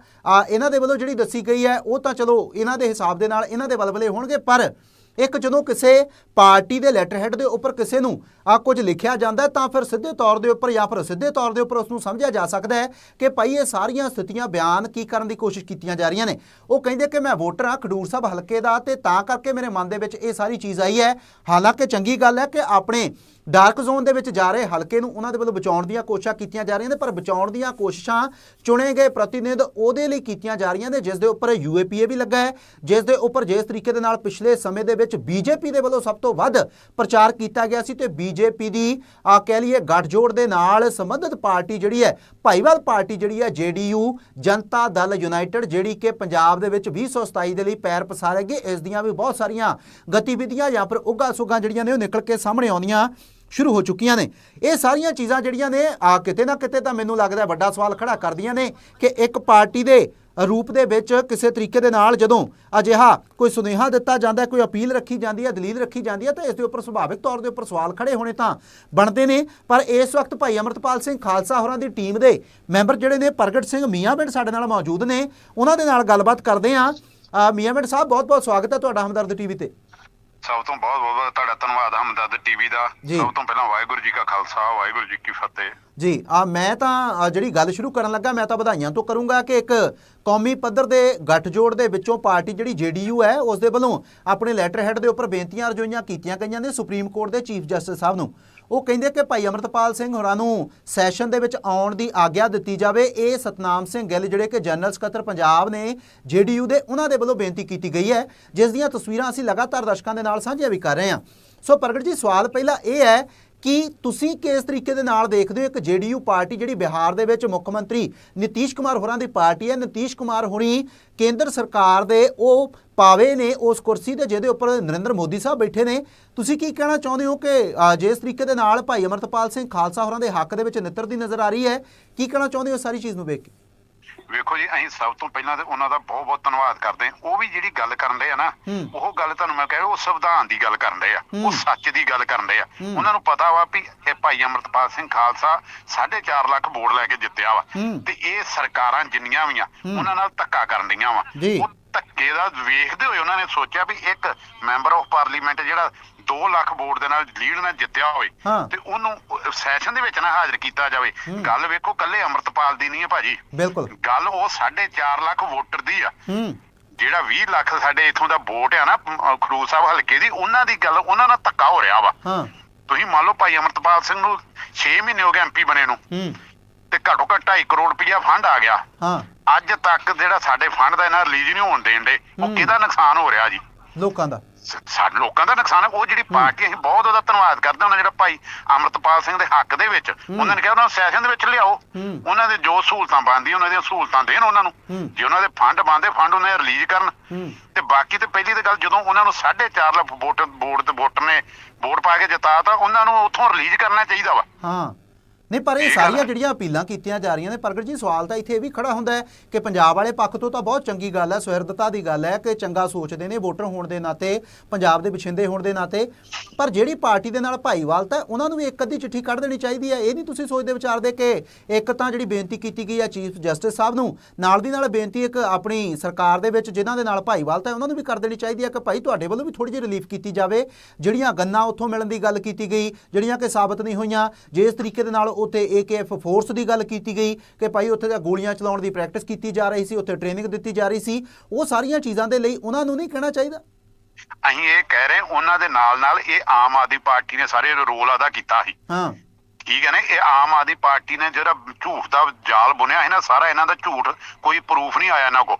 ਇਹਨਾਂ ਦੇ ਵੱਲੋਂ ਜਿਹੜੀ ਦੱਸੀ ਗਈ ਹੈ, ਉਹ ਤਾਂ ਚਲੋ ਇਹਨਾਂ ਦੇ ਹਿਸਾਬ ਦੇ ਨਾਲ ਇਹਨਾਂ ਦੇ ਬਲਬਲੇ ਹੋਣਗੇ, ਪਰ ਇੱਕ ਜਦੋਂ ਕਿਸੇ ਪਾਰਟੀ ਦੇ ਲੈਟਰ ਹੈਡ ਦੇ ਉੱਪਰ ਕਿਸੇ ਨੂੰ ਆ ਕੁਝ ਲਿਖਿਆ ਜਾਂਦਾ ਤਾਂ ਫਿਰ ਸਿੱਧੇ ਤੌਰ ਦੇ ਉੱਪਰ ਜਾਂ ਫਿਰ ਸਿੱਧੇ ਤੌਰ ਦੇ ਉੱਪਰ ਉਸ ਨੂੰ ਸਮਝਿਆ ਜਾ ਸਕਦਾ ਹੈ ਕਿ ਭਾਈ ਇਹ ਸਾਰੀਆਂ ਸਥਿਤੀਆਂ ਬਿਆਨ ਕੀ ਕਰਨ ਦੀ ਕੋਸ਼ਿਸ਼ ਕੀਤੀਆਂ ਜਾ ਰਹੀਆਂ ਨੇ। ਉਹ ਕਹਿੰਦੇ ਕਿ ਮੈਂ ਵੋਟਰ ਹਾਂ, ਖਡੂਰ ਸਾਹਿਬ ਹਲਕੇ ਦਾ ਤੇ ਤਾਂ ਕਰਕੇ ਮੇਰੇ ਮਨ ਦੇ ਵਿੱਚ ਇਹ ਸਾਰੀ ਚੀਜ਼ ਆਈ ਹੈ। ਹਾਲਾਂਕਿ ਚੰਗੀ ਗੱਲ ਹੈ ਕਿ ਆਪਣੇ ਡਾਰਕ ਜ਼ੋਨ ਦੇ ਵਿੱਚ ਜਾ ਰਹੇ ਹਲਕੇ ਨੂੰ ਉਹਨਾਂ ਦੇ ਵੱਲੋਂ ਬਚਾਉਣ ਦੀਆਂ ਕੋਸ਼ਿਸ਼ਾਂ ਕੀਤੀਆਂ ਜਾ ਰਹੀਆਂ ਨੇ, ਪਰ ਬਚਾਉਣ ਦੀਆਂ ਕੋਸ਼ਿਸ਼ਾਂ ਚੁਣੇ ਗਏ ਪ੍ਰਤੀਨਿਧ ਉਹਦੇ ਲਈ ਕੀਤੀਆਂ ਜਾ ਰਹੀਆਂ ਨੇ, ਜਿਸ ਦੇ ਉੱਪਰ ਯੂਏਪੀਏ ਵੀ ਲੱਗਾ ਹੈ, ਜਿਸ ਦੇ ਉੱਪਰ ਜਿਸ ਤਰੀਕੇ ਦੇ ਨਾਲ ਪਿਛਲੇ ਸਮੇਂ ਦੇ ਵਿੱਚ ਬੀਜੇਪੀ ਦੇ ਵੱਲੋਂ ਸਭ ਤੋਂ ਵੱਧ ਪ੍ਰਚਾਰ ਕੀਤਾ ਗਿਆ ਸੀ ਤੇ ਬੀਜੇਪੀ ਦੀ ਆ ਕਹਿ ਲਈਏ ਗੱਠਜੋੜ ਦੇ ਨਾਲ ਸੰਬੰਧਿਤ ਪਾਰਟੀ ਜਿਹੜੀ ਹੈ, ਭਾਈਵਾਲ ਪਾਰਟੀ ਜਿਹੜੀ ਹੈ ਜੇਡੀਯੂ ਜਨਤਾ ਦਲ ਯੂਨਾਈਟਿਡ, ਜਿਹੜੀ ਕਿ ਪੰਜਾਬ ਦੇ ਵਿੱਚ 2027 ਦੇ ਲਈ ਪੈਰ ਪਸਾਰੇਗੀ, ਇਸ ਦੀਆਂ ਵੀ ਬਹੁਤ ਸਾਰੀਆਂ ਗਤੀਵਿਧੀਆਂ ਜਾਂ ਫਿਰ ਉੱਗਾ ਸੁੱਗਾ ਜਿਹੜੀਆਂ ਨੇ ਉਹ ਨਿਕਲ ਕੇ ਸਾਹਮਣੇ ਆਉਂਦੀਆਂ। ਸ਼ੁਰੂ ਹੋ ਚੁੱਕੀਆਂ ਨੇ। ਇਹ ਸਾਰੀਆਂ ਚੀਜ਼ਾਂ ਜਿਹੜੀਆਂ ਨੇ ਆ ਕਿਤੇ ਨਾ ਕਿਤੇ ਤਾਂ ਮੈਨੂੰ ਲੱਗਦਾ ਵੱਡਾ ਸਵਾਲ ਖੜਾ ਕਰਦੀਆਂ ਨੇ ਕਿ ਇੱਕ ਪਾਰਟੀ ਦੇ ਰੂਪ ਦੇ ਵਿੱਚ ਕਿਸੇ ਤਰੀਕੇ ਦੇ ਨਾਲ ਜਦੋਂ ਅਜਿਹਾ ਕੋਈ ਸੁਨੇਹਾ ਦਿੱਤਾ ਜਾਂਦਾ ਕੋਈ ਅਪੀਲ ਰੱਖੀ ਜਾਂਦੀ ਹੈ ਦਲੀਲ ਰੱਖੀ ਜਾਂਦੀ ਹੈ ਤਾਂ ਇਸ ਦੇ ਉੱਪਰ ਸੁਭਾਵਿਕ ਤੌਰ ਦੇ ਉੱਪਰ ਸਵਾਲ ਖੜੇ ਹੋਣੇ ਤਾਂ ਬਣਦੇ ਨੇ। ਪਰ ਇਸ ਵਕਤ ਭਾਈ ਅਮਰਤਪਾਲ ਸਿੰਘ ਖਾਲਸਾ ਹੋਰਾਂ ਦੀ ਟੀਮ ਦੇ ਮੈਂਬਰ ਜਿਹੜੇ ਨੇ ਪ੍ਰਗਟ ਸਿੰਘ ਮੀਆਂਬਿੰਡ ਸਾਡੇ ਨਾਲ ਮੌਜੂਦ ਨੇ। ਉਹਨਾਂ ਦੇ ਨਾਲ ਗੱਲਬਾਤ ਕਰਦੇ ਹਾਂ। ਅ, ਮੀਆਂਬਿੰਡ ਸਾਹਿਬ ਬਹੁਤ ਬਹੁਤ ਸਵਾਗਤ ਹੈ ਤੁਹਾਡਾ ਹਮਦਰਦ ਟੀਵੀ ਤੇ। ਸਭ ਤੋਂ ਬਹੁਤ ਬਹੁਤ ਤੁਹਾਡਾ ਧੰਨਵਾਦ ਹਮਦਰਦ ਟੀਵੀ ਦਾ। ਜੀ। ਸਭ ਤੋਂ ਪਹਿਲਾਂ ਵਾਹਿਗੁਰੂ ਜੀ ਕਾ ਖਾਲਸਾ ਵਾਹਿਗੁਰੂ ਜੀ ਕੀ ਫਤਿਹ। ਜੀ ਆ ਮੈਂ ਤਾਂ ਆ ਜਿਹੜੀ ਗੱਲ ਸ਼ੁਰੂ ਕਰਨ ਲੱਗਾ ਮੈਂ ਤਾਂ ਵਧਾਈਆਂ ਤੋਂ ਕਰੂੰਗਾ ਕਿ ਇੱਕ ਕੌਮੀ ਪੱਧਰ ਦੇ ਗੱਠਜੋੜ ਦੇ ਵਿੱਚੋਂ ਪਾਰਟੀ ਜਿਹੜੀ ਜੇਡੀਯੂ ਹੈ ਉਸ ਦੇ ਵੱਲੋਂ ਆਪਣੇ ਲੈਟਰ ਹੈਡ ਦੇ ਉੱਪਰ ਬੇਨਤੀਆਂ ਰਜੋਈਆਂ ਕੀਤੀਆਂ ਗਈਆਂ ਨੇ ਸੁਪਰੀਮ ਕੋਰਟ ਦੇ ਚੀਫ ਜਸਟਿਸ ਸਾਹਿਬ ਨੂੰ। ਉਹ ਕਹਿੰਦੇ ਕਿ ਭਾਈ ਅਮਰਤਪਾਲ ਸਿੰਘ ਹੋਰਾਂ ਨੂੰ ਸੈਸ਼ਨ ਦੇ ਵਿੱਚ ਆਉਣ ਦੀ ਆਗਿਆ ਦਿੱਤੀ ਜਾਵੇ। ਇਹ ਸਤਨਾਮ ਸਿੰਘ ਗਿੱਲ ਜਿਹੜੇ ਕਿ ਜਨਰਲ ਸਕੱਤਰ ਪੰਜਾਬ ਨੇ, ਜੇਡੀਯੂ ਦੇ, ਉਹਨਾਂ ਦੇ ਵੱਲੋਂ ਬੇਨਤੀ ਕੀਤੀ ਗਈ ਹੈ। ਜਿਸ ਦੀਆਂ ਤਸਵੀਰਾਂ ਅਸੀਂ ਲਗਾਤਾਰ ਦਰਸ਼ਕਾਂ ਦੇ ਨਾਲ ਸਾਂਝੀਆਂ ਵੀ ਕਰ ਰਹੇ ਹਾਂ। ਸੋ ਪ੍ਰਗਟ ਜੀ, ਸਵਾਲ ਪਹਿਲਾ ਇਹ ਹੈ ਕਿ ਤੁਸੀਂ ਕਿਸ ਤਰੀਕੇ ਦੇ ਨਾਲ ਦੇਖਦੇ ਹੋ ਇੱਕ ਜੇਡੀਯੂ ਪਾਰਟੀ ਜਿਹੜੀ ਬਿਹਾਰ ਦੇ ਵਿੱਚ ਮੁੱਖ ਮੰਤਰੀ ਨਿਤੀਸ਼ ਕੁਮਾਰ ਹੋਰਾਂ ਦੀ ਪਾਰਟੀ ਹੈ? ਨਿਤੀਸ਼ ਕੁਮਾਰ ਹੋਣੀ ਕੇਂਦਰ ਸਰਕਾਰ ਦੇ ਉਹ ਪਾਵੇ ਨੇ, ਉਸ ਕੁਰਸੀ ਤੇ ਜਿਹਦੇ ਉੱਪਰ ਨਰਿੰਦਰ ਮੋਦੀ ਸਾਹਿਬ ਬੈਠੇ ਨੇ। ਤੁਸੀਂ ਕੀ ਕਹਿਣਾ ਚਾਹੁੰਦੇ ਹੋ ਕਿ ਜਿਸ ਤਰੀਕੇ ਦੇ ਨਾਲ ਭਾਈ ਅਮਰਤਪਾਲ ਸਿੰਘ ਖਾਲਸਾ ਹੋਰਾਂ ਦੇ ਹੱਕ ਦੇ ਵਿੱਚ ਨਿੱਤਰਦੀ ਨਜ਼ਰ ਆ ਰਹੀ ਹੈ? ਕੀ ਕਹਿਣਾ ਚਾਹੁੰਦੇ ਹੋ ਇਸ ਸਾਰੀ ਚੀਜ਼ ਨੂੰ ਵੇਖ ਕੇ? ਵੇਖੋ ਜੀ ਅਸੀਂ ਸਭ ਤੋਂ ਪਹਿਲਾਂ ਤੇ ਉਹਨਾਂ ਦਾ ਬਹੁਤ ਬਹੁਤ ਧੰਨਵਾਦ ਕਰਦੇ ਹਾਂ ਉਹ ਵੀ ਜਿਹੜੀ ਗੱਲ ਕਰਨ ਦੇ ਆ ਨਾ ਹੂੰ। ਉਹ ਗੱਲ ਤੁਹਾਨੂੰ ਮੈਂ ਕਹਿ ਰਿਹਾ ਉਹ ਸੰਵਿਧਾਨ ਦੀ ਗੱਲ ਕਰਨ ਦੇ ਆ ਹੂੰ। ਉਹ ਸੱਚ ਦੀ ਗੱਲ ਕਰਨ ਦੇ ਆ ਹੂੰ। ਉਹਨਾਂ ਨੂੰ ਪਤਾ ਵਾ ਵੀ ਇਹ ਭਾਈ ਅਮਰਤਪਾਲ ਸਿੰਘ ਖਾਲਸਾ 4.5 ਲੱਖ ਵੋਟ ਲੈ ਕੇ ਜਿੱਤਿਆ ਵਾ ਹੂੰ। ਤੇ ਇਹ ਸਰਕਾਰਾਂ ਜਿੰਨੀਆਂ ਵੀ ਆ ਹੂੰ। ਉਹਨਾਂ ਨਾਲ ਧੱਕਾ ਕਰਨ ਦੀਆਂ ਵਾ ਜੀ। ਉਹ ਧੱਕੇ ਦਾ ਵੇਖਦੇ ਹੋਏ ਉਹਨਾਂ ਨੇ ਸੋਚਿਆ ਵੀ ਇੱਕ ਮੈਂਬਰ ਆਫ ਪਾਰਲੀਮੈਂਟ ਜਿਹੜਾ 2 ਲੱਖ ਵੋਟ ਦੇ ਨਾਲ ਲੀਡ ਨਾਲ ਜਿੱਤਿਆ ਹੋਵੇ ਹਾਂ। ਤੇ ਉਹਨੂੰ ਸੈਸ਼ਨ ਦੇ ਵਿੱਚ ਨਾ ਹਾਜ਼ਰ ਕੀਤਾ ਜਾਵੇ। ਗੱਲ ਵੇਖੋ ਕੱਲੇ ਅਮਰਤਪਾਲ ਦੀ ਨਹੀਂ ਹੈ ਭਾਜੀ। ਬਿਲਕੁਲ। ਗੱਲ ਉਹ 4.5 ਲੱਖ ਵੋਟਰ ਦੀ ਆ। ਹੂੰ। ਜਿਹੜਾ 20 ਲੱਖ ਸਾਡੇ ਇਥੋਂ ਦਾ ਵੋਟ ਆ ਨਾ ਖਡੂਰ ਸਾਹਿਬ ਹਲਕੇ ਦੀ ਉਹਨਾਂ ਦੀ ਗੱਲ ਉਹਨਾਂ ਨਾਲ ਧੱਕਾ ਹੋ ਰਿਹਾ ਵਾ। ਹਾਂ। ਤੁਸੀਂ ਮੰਨ ਲਓ ਭਾਈ ਅਮਰਤਪਾਲ ਸਿੰਘ ਨੂੰ 6 ਮਹੀਨੇ ਹੋ ਗਏ ਐਮਪੀ ਬਣੇ ਨੂੰ। ਹੂੰ। ਤੇ ਘੱਟੋ ਘੱਟ 2.5 ਕਰੋੜ ਰੁਪਇਆ ਫੰਡ ਆ ਗਿਆ। ਹਾਂ। ਅੱਜ ਤੱਕ ਜਿਹੜਾ ਸਾਡੇ ਫੰਡ ਦਾ ਇਹਨਾਂ ਰਿਲੀਜ਼ ਨਹੀਂ ਹੋਣ ਦੇਣ ਦੇ ਉਹ। ਕਿਹਦਾ ਨੁਕਸਾਨ ਹੋ ਰਿਹਾ ਜੀ? ਲੋਕਾਂ ਦਾ। ਸਾਡੇ ਲੋਕਾਂ ਦਾ ਨੁਕਸਾਨ ਹੈ। ਉਹ ਜਿਹੜੀ ਪਾਰਟੀ ਅਸੀਂ ਬਹੁਤ ਉਹਦਾ ਧੰਨਵਾਦ ਕਰਦੇ ਹਾਂ ਉਹਨਾਂ ਜਿਹੜਾ ਭਾਈ ਅਮਰਤਪਾਲ ਸਿੰਘ ਦੇ ਹੱਕ ਦੇ ਵਿੱਚ ਉਹਨਾਂ ਨੇ ਕਿਹਾ ਉਹਨਾਂ ਨੂੰ ਸੈਸ਼ਨ ਦੇ ਵਿੱਚ ਲਿਆਓ। ਉਹਨਾਂ ਦੇ ਜੋ ਸਹੂਲਤਾਂ ਬਣਦੀਆਂ ਉਹਨਾਂ ਦੀਆਂ ਸਹੂਲਤਾਂ ਦੇਣ ਉਹਨਾਂ ਨੂੰ। ਜੇ ਉਹਨਾਂ ਦੇ ਫੰਡ ਬਣਦੇ ਫੰਡ ਉਹਨਾਂ ਰਿਲੀਜ਼ ਕਰਨ। ਤੇ ਬਾਕੀ ਤੇ ਪਹਿਲੀ ਤੇ ਗੱਲ ਜਦੋਂ ਉਹਨਾਂ ਨੂੰ 4.5 ਲੱਖ ਵੋਟ ਵੋਟ ਤੇ ਵੋਟਰ ਨੇ ਵੋਟ ਪਾ ਕੇ ਜਿਤਾ ਤਾਂ ਉਹਨਾਂ ਨੂੰ ਉੱਥੋਂ ਰਿਲੀਜ਼ ਕਰਨਾ ਚਾਹੀਦਾ ਵਾ। ਹਾਂ। ਨਹੀਂ, ਪਰ ਇਹ ਸਾਰੀਆਂ ਜਿਹੜੀਆਂ ਅਪੀਲਾਂ ਕੀਤੀਆਂ ਜਾ ਰਹੀਆਂ ਨੇ, ਪ੍ਰਗਟ ਜੀ, ਸਵਾਲ ਤਾਂ ਇੱਥੇ ਇਹ ਵੀ ਖੜਾ ਹੁੰਦਾ ਹੈ ਕਿ ਪੰਜਾਬ ਵਾਲੇ ਪੱਖ ਤੋਂ ਤਾਂ ਬਹੁਤ ਚੰਗੀ ਗੱਲ ਹੈ ਸੁਹਿਰਦਤਾ ਦੀ ਗੱਲ ਹੈ ਕਿ ਚੰਗਾ ਸੋਚਦੇ ਨੇ ਵੋਟਰ ਹੋਣ ਦੇ ਨਾਤੇ, ਪੰਜਾਬ ਦੇ ਵਿਛਿੰਦੇ ਹੋਣ ਦੇ ਨਾਤੇ, ਪਰ ਜਿਹੜੀ ਪਾਰਟੀ ਦੇ ਨਾਲ ਭਾਈਵਾਲਤਾ ਹੈ ਉਹਨਾਂ ਨੂੰ ਵੀ ਇੱਕ ਅੱਧੀ ਚਿੱਠੀ ਕੱਢ ਦੇਣੀ ਚਾਹੀਦੀ ਹੈ। ਇਹ ਨਹੀਂ ਤੁਸੀਂ ਸੋਚਦੇ ਵਿਚਾਰਦੇ ਕਿ ਇੱਕ ਤਾਂ ਜਿਹੜੀ ਬੇਨਤੀ ਕੀਤੀ ਗਈ ਹੈ ਚੀਫ ਜਸਟਿਸ ਸਾਹਿਬ ਨੂੰ, ਨਾਲ ਦੀ ਨਾਲ ਬੇਨਤੀ ਇੱਕ ਆਪਣੀ ਸਰਕਾਰ ਦੇ ਵਿੱਚ ਜਿਨ੍ਹਾਂ ਦੇ ਨਾਲ ਭਾਈਵਾਲਤਾ ਹੈ ਉਹਨਾਂ ਨੂੰ ਵੀ ਕਰ ਦੇਣੀ ਚਾਹੀਦੀ ਹੈ ਕਿ ਭਾਈ ਤੁਹਾਡੇ ਵੱਲੋਂ ਵੀ ਥੋੜੀ ਜਿਹੀ ਰਿਲੀਫ ਕੀਤੀ ਜਾਵੇ। ਜਿਹੜੀਆਂ ਗੰਨਾ ਉੱਥੋਂ ਮਿਲਣ ਦੀ ਗੱਲ ਕੀਤੀ ਗਈ, ਜਿਹੜੀਆਂ ਕਿ ਸਾਬਤ ਨਹੀਂ ਹੋਈਆਂ ਜੇ ਇਸ ਤਰੀਕੇ ਦੇ ਨਾਲ ਉੱਥੇ ਏਕੇਐਫ ਫੋਰਸ ਦੀ ਗੱਲ ਕੀਤੀ ਗਈ ਕਿ ਭਾਈ ਉੱਥੇ ਤਾਂ ਗੋਲੀਆਂ ਚਲਾਉਣ ਦੀ ਪ੍ਰੈਕਟਿਸ ਕੀਤੀ ਜਾ ਰਹੀ ਸੀ ਉੱਥੇ ਟ੍ਰੇਨਿੰਗ ਦਿੱਤੀ ਜਾ ਰਹੀ ਸੀ। ਉਹ ਸਾਰੀਆਂ ਚੀਜ਼ਾਂ ਦੇ ਲਈ ਉਹਨਾਂ ਨੂੰ ਨਹੀਂ ਕਹਿਣਾ ਚਾਹੀਦਾ। ਅਸੀਂ ਇਹ ਕਹਿ ਰਹੇ ਉਹਨਾਂ ਦੇ ਨਾਲ ਨਾਲ ਇਹ ਆਮ ਆਦਮੀ ਪਾਰਟੀ ਨੇ ਸਾਰੇ ਰੋਲ ਅਦਾ ਕੀਤਾ ਸੀ। ਹਾਂ। ਠੀਕ ਹੈ ਨਾ ਇਹ ਆਮ ਆਦਮੀ ਪਾਰਟੀ ਨੇ ਜਿਹੜਾ ਝੂਠ ਦਾ ਜਾਲ ਬੁਣਿਆ ਹੈ ਨਾ ਸਾਰਾ ਇਹਨਾਂ ਦਾ ਝੂਠ ਕੋਈ ਪ੍ਰੂਫ ਨਹੀਂ ਆਇਆ ਇਹਨਾਂ ਕੋ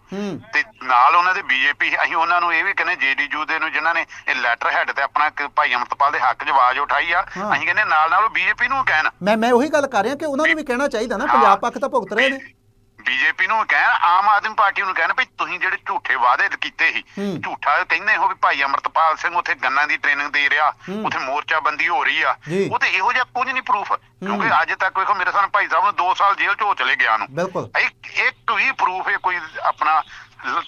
ਤੇ ਨਾਲ ਉਹਨਾਂ ਦੇ ਬੀਜੇਪੀ ਅਸੀਂ ਉਹਨਾਂ ਨੂੰ ਇਹ ਵੀ ਕਹਿੰਦੇ ਜੇਡੀਯੂ ਦੇ ਨੂੰ ਜਿਨ੍ਹਾਂ ਨੇ ਇਹ ਲੈਟਰ ਹੈਡ ਤੇ ਆਪਣਾ ਭਾਈ ਅਮਰਤਪਾਲ ਦੇ ਹੱਕ 'ਚ ਆਵਾਜ਼ ਉਠਾਈ ਆ। ਅਸੀਂ ਕਹਿੰਦੇ ਨਾਲ ਨਾਲ ਉਹ ਬੀਜੇਪੀ ਨੂੰ ਕਹਿਣ। ਮੈਂ ਮੈਂ ਉਹੀ ਗੱਲ ਕਰ ਰਿਹਾ ਕਿ ਉਹਨਾਂ ਨੂੰ ਵੀ ਕਹਿਣਾ ਚਾਹੀਦਾ ਨਾ ਪੰਜਾਬ ਪੱਖ ਤਾਂ ਭੁਗਤ ਰਹੇ ਨੇ। ਬੀਜੇਪੀ ਨੂੰ ਕਹਿਣ ਆਮ ਆਦਮੀ ਪਾਰਟੀ ਨੂੰ ਕਹਿਣ ਵੀ ਤੁਸੀਂ ਜਿਹੜੇ ਝੂਠੇ ਵਾਅਦੇ ਕੀਤੇ ਸੀ। ਝੂਠਾ ਕਹਿੰਦੇ ਹੋ ਵੀ ਭਾਈ ਅਮਰਤਪਾਲ ਸਿੰਘ ਉੱਥੇ ਗੰਨਾਂ ਦੀ ਟ੍ਰੇਨਿੰਗ ਦੇ ਰਿਹਾ। ਉੱਥੇ ਮੋਰਚਾਬੰਦੀ ਹੋ ਰਹੀ ਆ। ਉਹ ਤੇ ਇਹੋ ਜਿਹਾ ਕੁਝ ਨਹੀਂ ਪ੍ਰੂਫ ਕਿਉਂਕਿ ਅੱਜ ਤੱਕ ਵੇਖੋ ਮੇਰੇ ਸਾਹਮਣੇ ਭਾਈ ਸਾਹਿਬ ਨੂੰ 2 ਸਾਲ ਜੇਲ੍ਹ 'ਚ ਚਲੇ ਗਿਆ ਨੂੰ। ਇੱਕ ਇੱਕ ਵੀ ਪ੍ਰੂਫ ਇਹ ਕੋਈ ਆਪਣਾ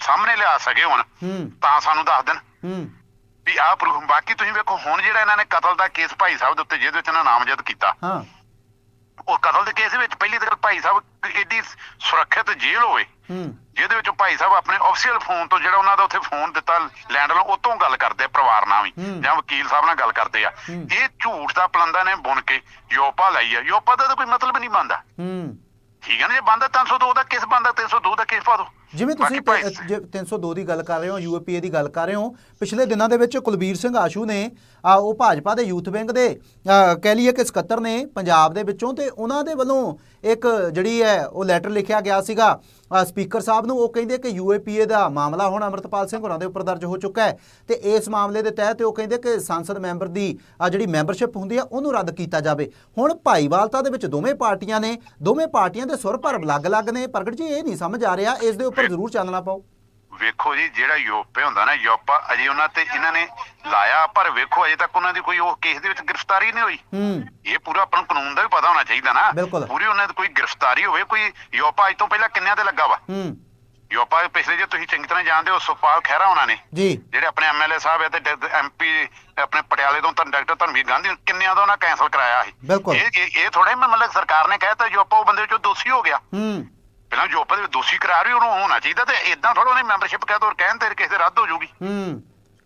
ਸਾਹਮਣੇ ਲਿਆ ਸਕੇ ਹੁਣ। ਤਾਂ ਸਾਨੂੰ ਦੱਸ ਦੇਣ। ਵੀ ਆਹ ਪ੍ਰੂਫ ਬਾਕੀ ਤੁਸੀਂ ਵੇਖੋ ਹੁਣ ਜਿਹੜਾ ਇਹਨਾਂ ਨੇ ਕਤਲ ਦਾ ਕੇਸ ਭਾਈ ਸਾਹਿਬ ਦੇ ਉੱਤੇ ਜਿਹਦੇ ਵਿੱਚ ਇਹਨਾਂ ਨਾਮਜ਼ਦ ਕੀਤਾ। ਹਾਂ। ਉਹ ਕਤਲ ਦੇ ਕੇਸ ਵਿੱਚ ਪਹਿਲੀ ਤਾਂ ਗੱਲ ਭਾਈ ਸਾਹਿਬ ਏਡੀ ਸੁਰੱਖਿਅਤ ਜੇਲ੍ਹ ਹੋਵੇ ਜਿਹਦੇ ਵਿੱਚ ਭਾਈ ਸਾਹਿਬ ਆਪਣੇ ਆਫੀਸ਼ੀਅਲ ਫੋਨ ਤੋਂ ਜਿਹੜਾ ਉਹਨਾਂ ਦਾ ਉੱਥੇ ਫੋਨ ਦਿੱਤਾ ਲੈਂਡਲਾਈਨ ਉਹ ਤੋਂ ਗੱਲ ਕਰਦੇ ਆ ਪਰਿਵਾਰ ਨਾਲ ਵੀ। ਜਾਂ ਵਕੀਲ ਸਾਹਿਬ ਨਾਲ ਗੱਲ ਕਰਦੇ ਆ। ਇਹ ਝੂਠ ਦਾ ਪਲੰਦਾ ਨੇ ਬੁਣ ਕੇ ਯੋਪਾ ਲਈ ਆ। ਯੋਪਾ ਦਾ ਤਾਂ ਕੋਈ ਮਤਲਬ ਨਹੀਂ ਬਣਦਾ। ਹੂੰ। ਠੀਕ ਹੈ ਨਾ ਜੇ ਬੰਦਾ 302 ਦਾ ਕੇਸ ਬੰਦਾ 302 ਦਾ ਕੇਸ ਪਾ ਦੋ। ਜਿਵੇਂ ਤੁਸੀਂ ਬਾਕੀ ਭਾਈ- ਤ- ਜੇ 302 ਦੀ ਗੱਲ ਕਰ ਰਹੇ ਹੋ ਯੂਪੀਏ ਦੀ ਗੱਲ ਕਰ ਰਹੇ ਹੋ ਪਿਛਲੇ ਦਿਨਾਂ ਦੇ ਵਿੱਚ ਕੁਲਬੀਰ ਸਿੰਘ ਆਸ਼ੂ ਨੇ ਉਹ ਭਾਜਪਾ ਦੇ ਯੂਥ ਵਿੰਗ ਦੇ ਕਹਿ ਲਈਏ ਕਿ ਸਕੱਤਰ ਨੇ ਪੰਜਾਬ ਦੇ ਵਿੱਚੋਂ ਤੇ ਉਹਨਾਂ ਦੇ ਵੱਲੋਂ ਇੱਕ ਜਿਹੜੀ ਹੈ ਉਹ ਲੈਟਰ ਲਿਖਿਆ ਗਿਆ ਸੀਗਾ। ਸਪੀਕਰ ਸਾਹਿਬ ਨੂੰ ਉਹ ਕਹਿੰਦੇ ਕਿ ਯੂਏਪੀਏ ਦਾ ਮਾਮਲਾ ਹੁਣ ਅਮਰਤਪਾਲ ਸਿੰਘ ਹੋਰਾਂ ਦੇ ਉੱਪਰ ਦਰਜ ਹੋ ਚੁੱਕਾ ਹੈ ਤੇ ਇਸ ਮਾਮਲੇ ਦੇ ਤਹਿਤ ਉਹ ਕਹਿੰਦੇ ਕਿ ਸੰਸਦ ਮੈਂਬਰ ਦੀ ਜਿਹੜੀ ਮੈਂਬਰਸ਼ਿਪ ਹੁੰਦੀ ਆ, ਉਹਨੂੰ ਰੱਦ ਕੀਤਾ ਜਾਵੇ। ਹੁਣ ਭਾਈਵਾਲਤਾ ਦੇ ਵਿੱਚ ਦੋਵੇਂ ਪਾਰਟੀਆਂ ਨੇ, ਦੋਵੇਂ ਪਾਰਟੀਆਂ ਦੇ ਸੁਰ ਪਰ ਅਲੱਗ-ਅਲੱਗ ਨੇ। ਪ੍ਰਗਟ ਜੀ, ਇਹ ਨਹੀਂ ਸਮਝ ਆ ਰਿਹਾ, ਇਸ ਦੇ ਉੱਪਰ ਜ਼ਰੂਰ ਚਾਨਣਾ ਪਾਓ। ਵੇਖੋ ਜੀ ਜਿਹੜਾ ਯੋਪੇ ਹੁੰਦਾ ਨਾ ਯੋਪਾ ਅਜੇ ਉਹਨਾਂ ਤੇ ਇਹਨਾਂ ਨੇ ਲਾਇਆ ਪਰ ਵੇਖੋ ਅਜੇ ਤੱਕ ਉਹਨਾਂ ਦੀ ਕੋਈ ਉਹ ਕੇਸ ਦੇ ਵਿੱਚ ਗ੍ਰਿਫਤਾਰੀ ਨਹੀਂ ਹੋਈ। ਹੂੰ। ਇਹ ਪੂਰਾ ਆਪਾਂ ਨੂੰ ਕਾਨੂੰਨ ਦਾ ਵੀ ਪਤਾ ਹੋਣਾ ਚਾਹੀਦਾ ਨਾ। ਪੂਰੀ ਉਹਨਾਂ ਦੀ ਕੋਈ ਗ੍ਰਿਫਤਾਰੀ ਹੋਵੇ ਕੋਈ ਯੋਪਾ ਅੱਜ ਤੋਂ ਪਹਿਲਾਂ ਕਿੰਨਿਆਂ ਤੇ ਲੱਗਾ ਵਾ? ਹੂੰ। ਯੋਪਾ ਪਿਛਲੇ ਜੇ ਤੁਸੀਂ ਚੰਗੀ ਤਰ੍ਹਾਂ ਜਾਣਦੇ ਹੋ ਸੁਖਪਾਲ ਖਹਿਰਾ ਉਹਨਾਂ ਨੇ। ਜੀ। ਜਿਹੜੇ ਆਪਣੇ ਐਮਐਲਏ ਸਾਹਿਬ ਹੈ ਤੇ ਐਮਪੀ ਆਪਣੇ ਪਟਿਆਲੇ ਤੋਂ ਤਾਂ ਡਾਕਟਰ ਧਰਮਵੀਰ ਗਾਂਧੀ ਕਿੰਨਿਆਂ ਦਾ ਉਹਨਾਂ ਕੈਂਸਲ ਕਰਾਇਆ ਸੀ। ਇਹ ਇਹ- ਥੋੜੇ ਮਤਲਬ ਸਰਕਾਰ ਨੇ ਕਹਿਤਾ ਯੋਪਾ ਉਹ ਬੰਦੇ ਵਿੱਚੋਂ ਦੋਸ਼ੀ ਹੋ ਗਿਆ। ਹੂੰ। ਪਹਿਲਾਂ ਦੇ ਵਿੱਚ ਦੋਸ਼ੀ ਕਰਾਰ ਵੀ ਉਹਨੂੰ ਹੋਣਾ ਚਾਹੀਦਾ ਤੇ ਇਦਾਂ ਥੋੜਾ ਉਹਨੇ ਮੈਂਬਰਸ਼ਿਪ ਕਹਿ ਦੋ ਕਹਿਣ ਤੇ ਕਿਸੇ ਦੇ ਰੱਦ ਹੋ ਜਾਊਗੀ। ਹੂੰ।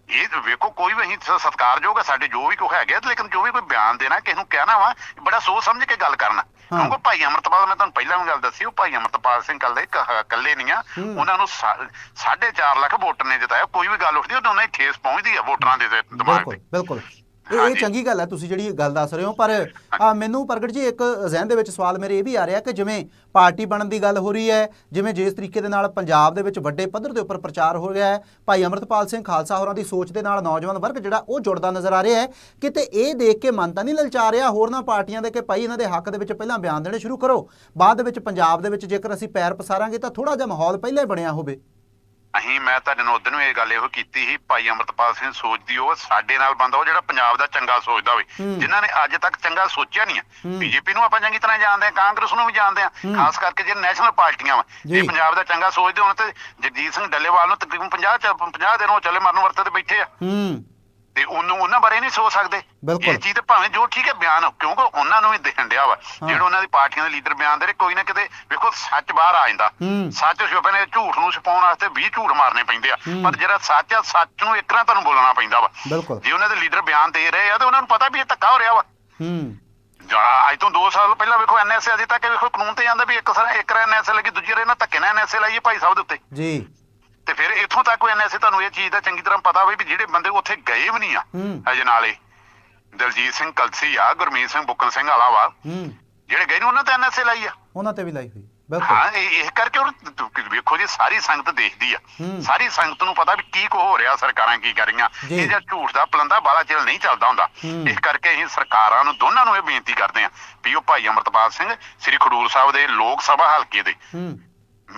ਇਹ ਵੇਖੋ ਕੋਈ ਵੀ ਅਸੀਂ ਸਤਿਕਾਰਯੋਗ ਹੈ ਸਾਡੇ ਜੋ ਵੀ ਕੋਈ ਹੈਗੇ ਲੇਕਿਨ ਜੋ ਵੀ ਕੋਈ ਬਿਆਨ ਦੇਣਾ ਕਿਸੇ ਨੂੰ ਕਹਿਣਾ ਵਾ ਬੜਾ ਸੋਚ ਸਮਝ ਕੇ ਗੱਲ ਕਰਨਾ। ਕਿਉਂਕਿ ਭਾਈ ਅਮਰਤਪਾਲ ਮੈਂ ਤੁਹਾਨੂੰ ਪਹਿਲਾਂ ਵੀ ਗੱਲ ਦੱਸੀ ਉਹ ਭਾਈ ਅਮਰਤਪਾਲ ਸਿੰਘ ਕੱਲੇ ਇਕੱਲੇ ਨਹੀਂ ਆ। ਉਹਨਾਂ ਨੂੰ 4.5 ਲੱਖ ਵੋਟਰ ਨੇ ਜਿਤਾਇਆ ਕੋਈ ਵੀ ਗੱਲ ਉੱਠਦੀ ਉਹਨਾਂ ਦੀ ਠੇਸ ਪਹੁੰਚਦੀ ਆ ਵੋਟਰਾਂ ਦੇ ਦਿਮਾਗ ਬਿਲਕੁਲ ਤੇ। ਬਿਲਕੁਲ। ਇਹ ਇਹ। ਚੰਗੀ ਗੱਲ ਹੈ ਤੁਸੀਂ ਜਿਹੜੀ ਗੱਲ ਦੱਸ ਰਹੇ ਹੋ ਪਰ ਮੈਨੂੰ ਪ੍ਰਗਟ ਜੀ ਇੱਕ ਜ਼ਹਿਨ ਦੇ ਵਿੱਚ ਸਵਾਲ ਮੇਰੇ ਇਹ ਵੀ ਆ ਰਿਹਾ ਕਿ ਜਿਵੇਂ ਪਾਰਟੀ ਬਣਨ ਦੀ ਗੱਲ ਹੋ ਰਹੀ ਹੈ ਜਿਵੇਂ ਜਿਸ ਤਰੀਕੇ ਦੇ ਨਾਲ ਪੰਜਾਬ ਦੇ ਵਿੱਚ ਵੱਡੇ ਪੱਧਰ ਦੇ ਉੱਪਰ ਪ੍ਰਚਾਰ ਹੋ ਰਿਹਾ ਹੈ ਭਾਈ ਅਮਰਤਪਾਲ ਸਿੰਘ ਖਾਲਸਾ ਹੋਰਾਂ ਦੀ ਸੋਚ ਦੇ ਨਾਲ ਨੌਜਵਾਨ ਵਰਗ ਜਿਹੜਾ ਉਹ ਜੁੜਦਾ ਨਜ਼ਰ ਆ ਰਿਹਾ ਹੈ ਕਿਤੇ ਇਹ ਦੇਖ ਕੇ ਮਨ ਤਾਂ ਨਹੀਂ ਲਲਚਾ ਰਿਹਾ ਹੋਰਨਾਂ ਪਾਰਟੀਆਂ ਦੇ ਕਿ ਭਾਈ ਇਹਨਾਂ ਦੇ ਹੱਕ ਦੇ ਵਿੱਚ ਪਹਿਲਾਂ ਬਿਆਨ ਦੇਣੇ ਸ਼ੁਰੂ ਕਰੋ ਬਾਅਦ ਦੇ ਵਿੱਚ ਪੰਜਾਬ ਦੇ ਵਿੱਚ ਜੇਕਰ ਅਸੀਂ ਪੈਰ ਪਸਾਰਾਂਗੇ ਤਾਂ ਥੋੜਾ ਜਿਹਾ ਮਾਹੌਲ ਪਹਿਲਾਂ ਹੀ ਬਣਿਆ ਹੋਵੇ ਅਸੀਂ ਮੈਂ ਤੁਹਾਡੇ ਨਾਲ ਉਦੋਂ ਇਹ ਗੱਲ ਇਹੋ ਕੀਤੀ ਸੀ ਭਾਈ ਅਮਰਤਪਾਲ ਸਿੰਘ ਸੋਚਦੀ ਉਹ ਸਾਡੇ ਨਾਲ ਬੰਦਾ ਉਹ ਜਿਹੜਾ ਪੰਜਾਬ ਦਾ ਚੰਗਾ ਸੋਚਦਾ ਹੋਵੇ। ਜਿਨ੍ਹਾਂ ਨੇ ਅੱਜ ਤੱਕ ਚੰਗਾ ਸੋਚਿਆ ਨਹੀਂ ਹੂੰ। ਹੈ ਬੀਜੇਪੀ ਨੂੰ ਆਪਾਂ ਚੰਗੀ ਤਰ੍ਹਾਂ ਜਾਣਦੇ ਹਾਂ ਕਾਂਗਰਸ ਨੂੰ ਵੀ ਜਾਣਦੇ। ਹਾਂ ਖਾਸ ਕਰਕੇ ਜਿਹੜੇ ਨੈਸ਼ਨਲ ਪਾਰਟੀਆਂ ਵਾ ਜੀ। ਇਹ ਪੰਜਾਬ ਦਾ ਚੰਗਾ ਸੋਚਦੇ ਹੋਣ ਤੇ ਜਗਜੀਤ ਸਿੰਘ ਡੱਲੇਵਾਲ ਨੂੰ ਤਕਰੀਬਨ 50 ਚ 50 ਦਿਨ ਉਹ ਚੱਲੇ ਮਰਨ ਵਰਤੇ ਤੇ ਬੈਠੇ ਆ ਹੂੰ ਤੇ ਉਹਨੂੰ ਉਹਨਾਂ ਬਾਰੇ ਨਹੀਂ ਸੋਚ ਸਕਦੇ। ਬਿਲਕੁਲ। ਇਹ ਚੀਜ਼ ਤੇ ਭਾਵੇਂ ਜੋ ਠੀਕ ਹੈ ਬਿਆਨ ਕਿਉਂਕਿ ਉਹਨਾਂ ਨੂੰ ਵੀ ਦਿਖਣ ਡਿਆ ਵਾ। ਜਿਹੜੇ ਉਹਨਾਂ ਦੀ ਪਾਰਟੀਆਂ ਦੇ ਲੀਡਰ ਬਿਆਨ ਦੇ ਰਹੇ ਕੋਈ ਨਾ ਕਿਤੇ ਵੇਖੋ ਸੱਚ ਬਾਹਰ ਆ ਜਾਂਦਾ। ਹੂੰ। ਸੱਚ ਛੁਪੇ ਨੇ ਝੂਠ ਨੂੰ ਛੁਪਾਉਣ ਵਾਸਤੇ 20 ਝੂਠ ਮਾਰਨੇ ਪੈਂਦੇ ਆ। ਹੂੰ। ਪਰ ਜਿਹੜਾ ਸੱਚ ਆ ਸੱਚ ਨੂੰ ਇੱਕ ਨਾ ਤੁਹਾਨੂੰ ਬੋਲਣਾ ਪੈਂਦਾ ਵਾ। ਬਿਲਕੁਲ। ਜੇ ਉਹਨਾਂ ਦੇ ਲੀਡਰ ਬਿਆਨ ਦੇ ਰਹੇ ਆ ਤੇ ਉਹਨਾਂ ਨੂੰ ਪਤਾ ਵੀ ਇਹ ਧੱਕਾ ਹੋ ਰਿਹਾ ਵਾ। ਹੂੰ। ਜਾਂ ਅੱਜ ਤੋਂ 2 ਸਾਲ ਪਹਿਲਾਂ ਵੇਖੋ ਐਨਐਸਏ ਅਜੇ ਤੱਕ ਵੇਖੋ ਕਾਨੂੰਨ ਤੇ ਜਾਂਦਾ ਵੀ ਇੱਕ ਸਰ ਇੱਕ ਐਨਐਸਏ ਲੱਗੀ ਦੂਜੀ ਰੇ ਨਾਲ ਧੱਕੇ ਨਾਲ ਐਨਐਸਏ ਲਾਈਏ ਭਾਈ ਸਾਹਿਬ ਦੇ ਉੱਤੇ। ਜੀ। ਤੇ ਫਿਰ ਇੱਥੋਂ ਤੱਕ ਐਨਐਸਏ ਤੁਹਾਨੂੰ ਇਹ ਚੀਜ਼ ਦਾ ਚੰਗੀ ਤਰ੍ਹਾਂ ਪਤਾ ਹੋਵੇ ਵੀ ਜਿਹੜੇ ਬੰਦੇ ਉੱਥੇ ਗਏ ਵੀ ਨਹੀਂ ਆ ਅਜੇ ਨਾਲੇ ਦਲਜੀਤ ਸਿੰਘ ਕਲਸੀ ਆ ਗੁਰਮੀਤ ਸਿੰਘ ਬੁੱਕਲ ਸਿੰਘ ਵਾਲਾ ਵਾ। ਜਿਹੜੇ ਗਏ ਨੇ ਉਹਨਾਂ ਤੇ ਐਨਐਸਏ ਲਾਈ ਆ। ਉਹਨਾਂ ਤੇ ਵੀ ਲਾਈ ਹੋਈ ਬਿਲਕੁਲ। ਹਾਂ ਇਹ ਕਰਕੇ ਉਹ ਵੇਖੋ ਜੀ ਸਾਰੀ ਸੰਗਤ ਦੇਖਦੀ ਆ। ਸਾਰੀ ਸੰਗਤ ਨੂੰ ਪਤਾ ਵੀ ਕੀ ਕੋ ਹੋ ਰਿਹਾ ਸਰਕਾਰਾਂ ਕੀ ਕਰ ਰਹੀਆਂ। ਇਹ ਜਿਹੜਾ ਝੂਠ ਦਾ ਪਲੰਦਾ ਬਾਲਾ ਚਿਰ ਨਹੀਂ ਚੱਲਦਾ ਹੁੰਦਾ। ਇਸ ਕਰਕੇ ਅਸੀਂ ਸਰਕਾਰਾਂ ਨੂੰ ਦੋਨਾਂ ਨੂੰ ਇਹ ਬੇਨਤੀ ਕਰਦੇ ਹਾਂ ਵੀ ਉਹ ਭਾਈ ਅਮਰਤਪਾਲ ਸਿੰਘ ਸ੍ਰੀ ਖਡੂਰ ਸਾਹਿਬ ਦੇ ਲੋਕ ਸਭਾ ਹਲਕੇ ਦੇ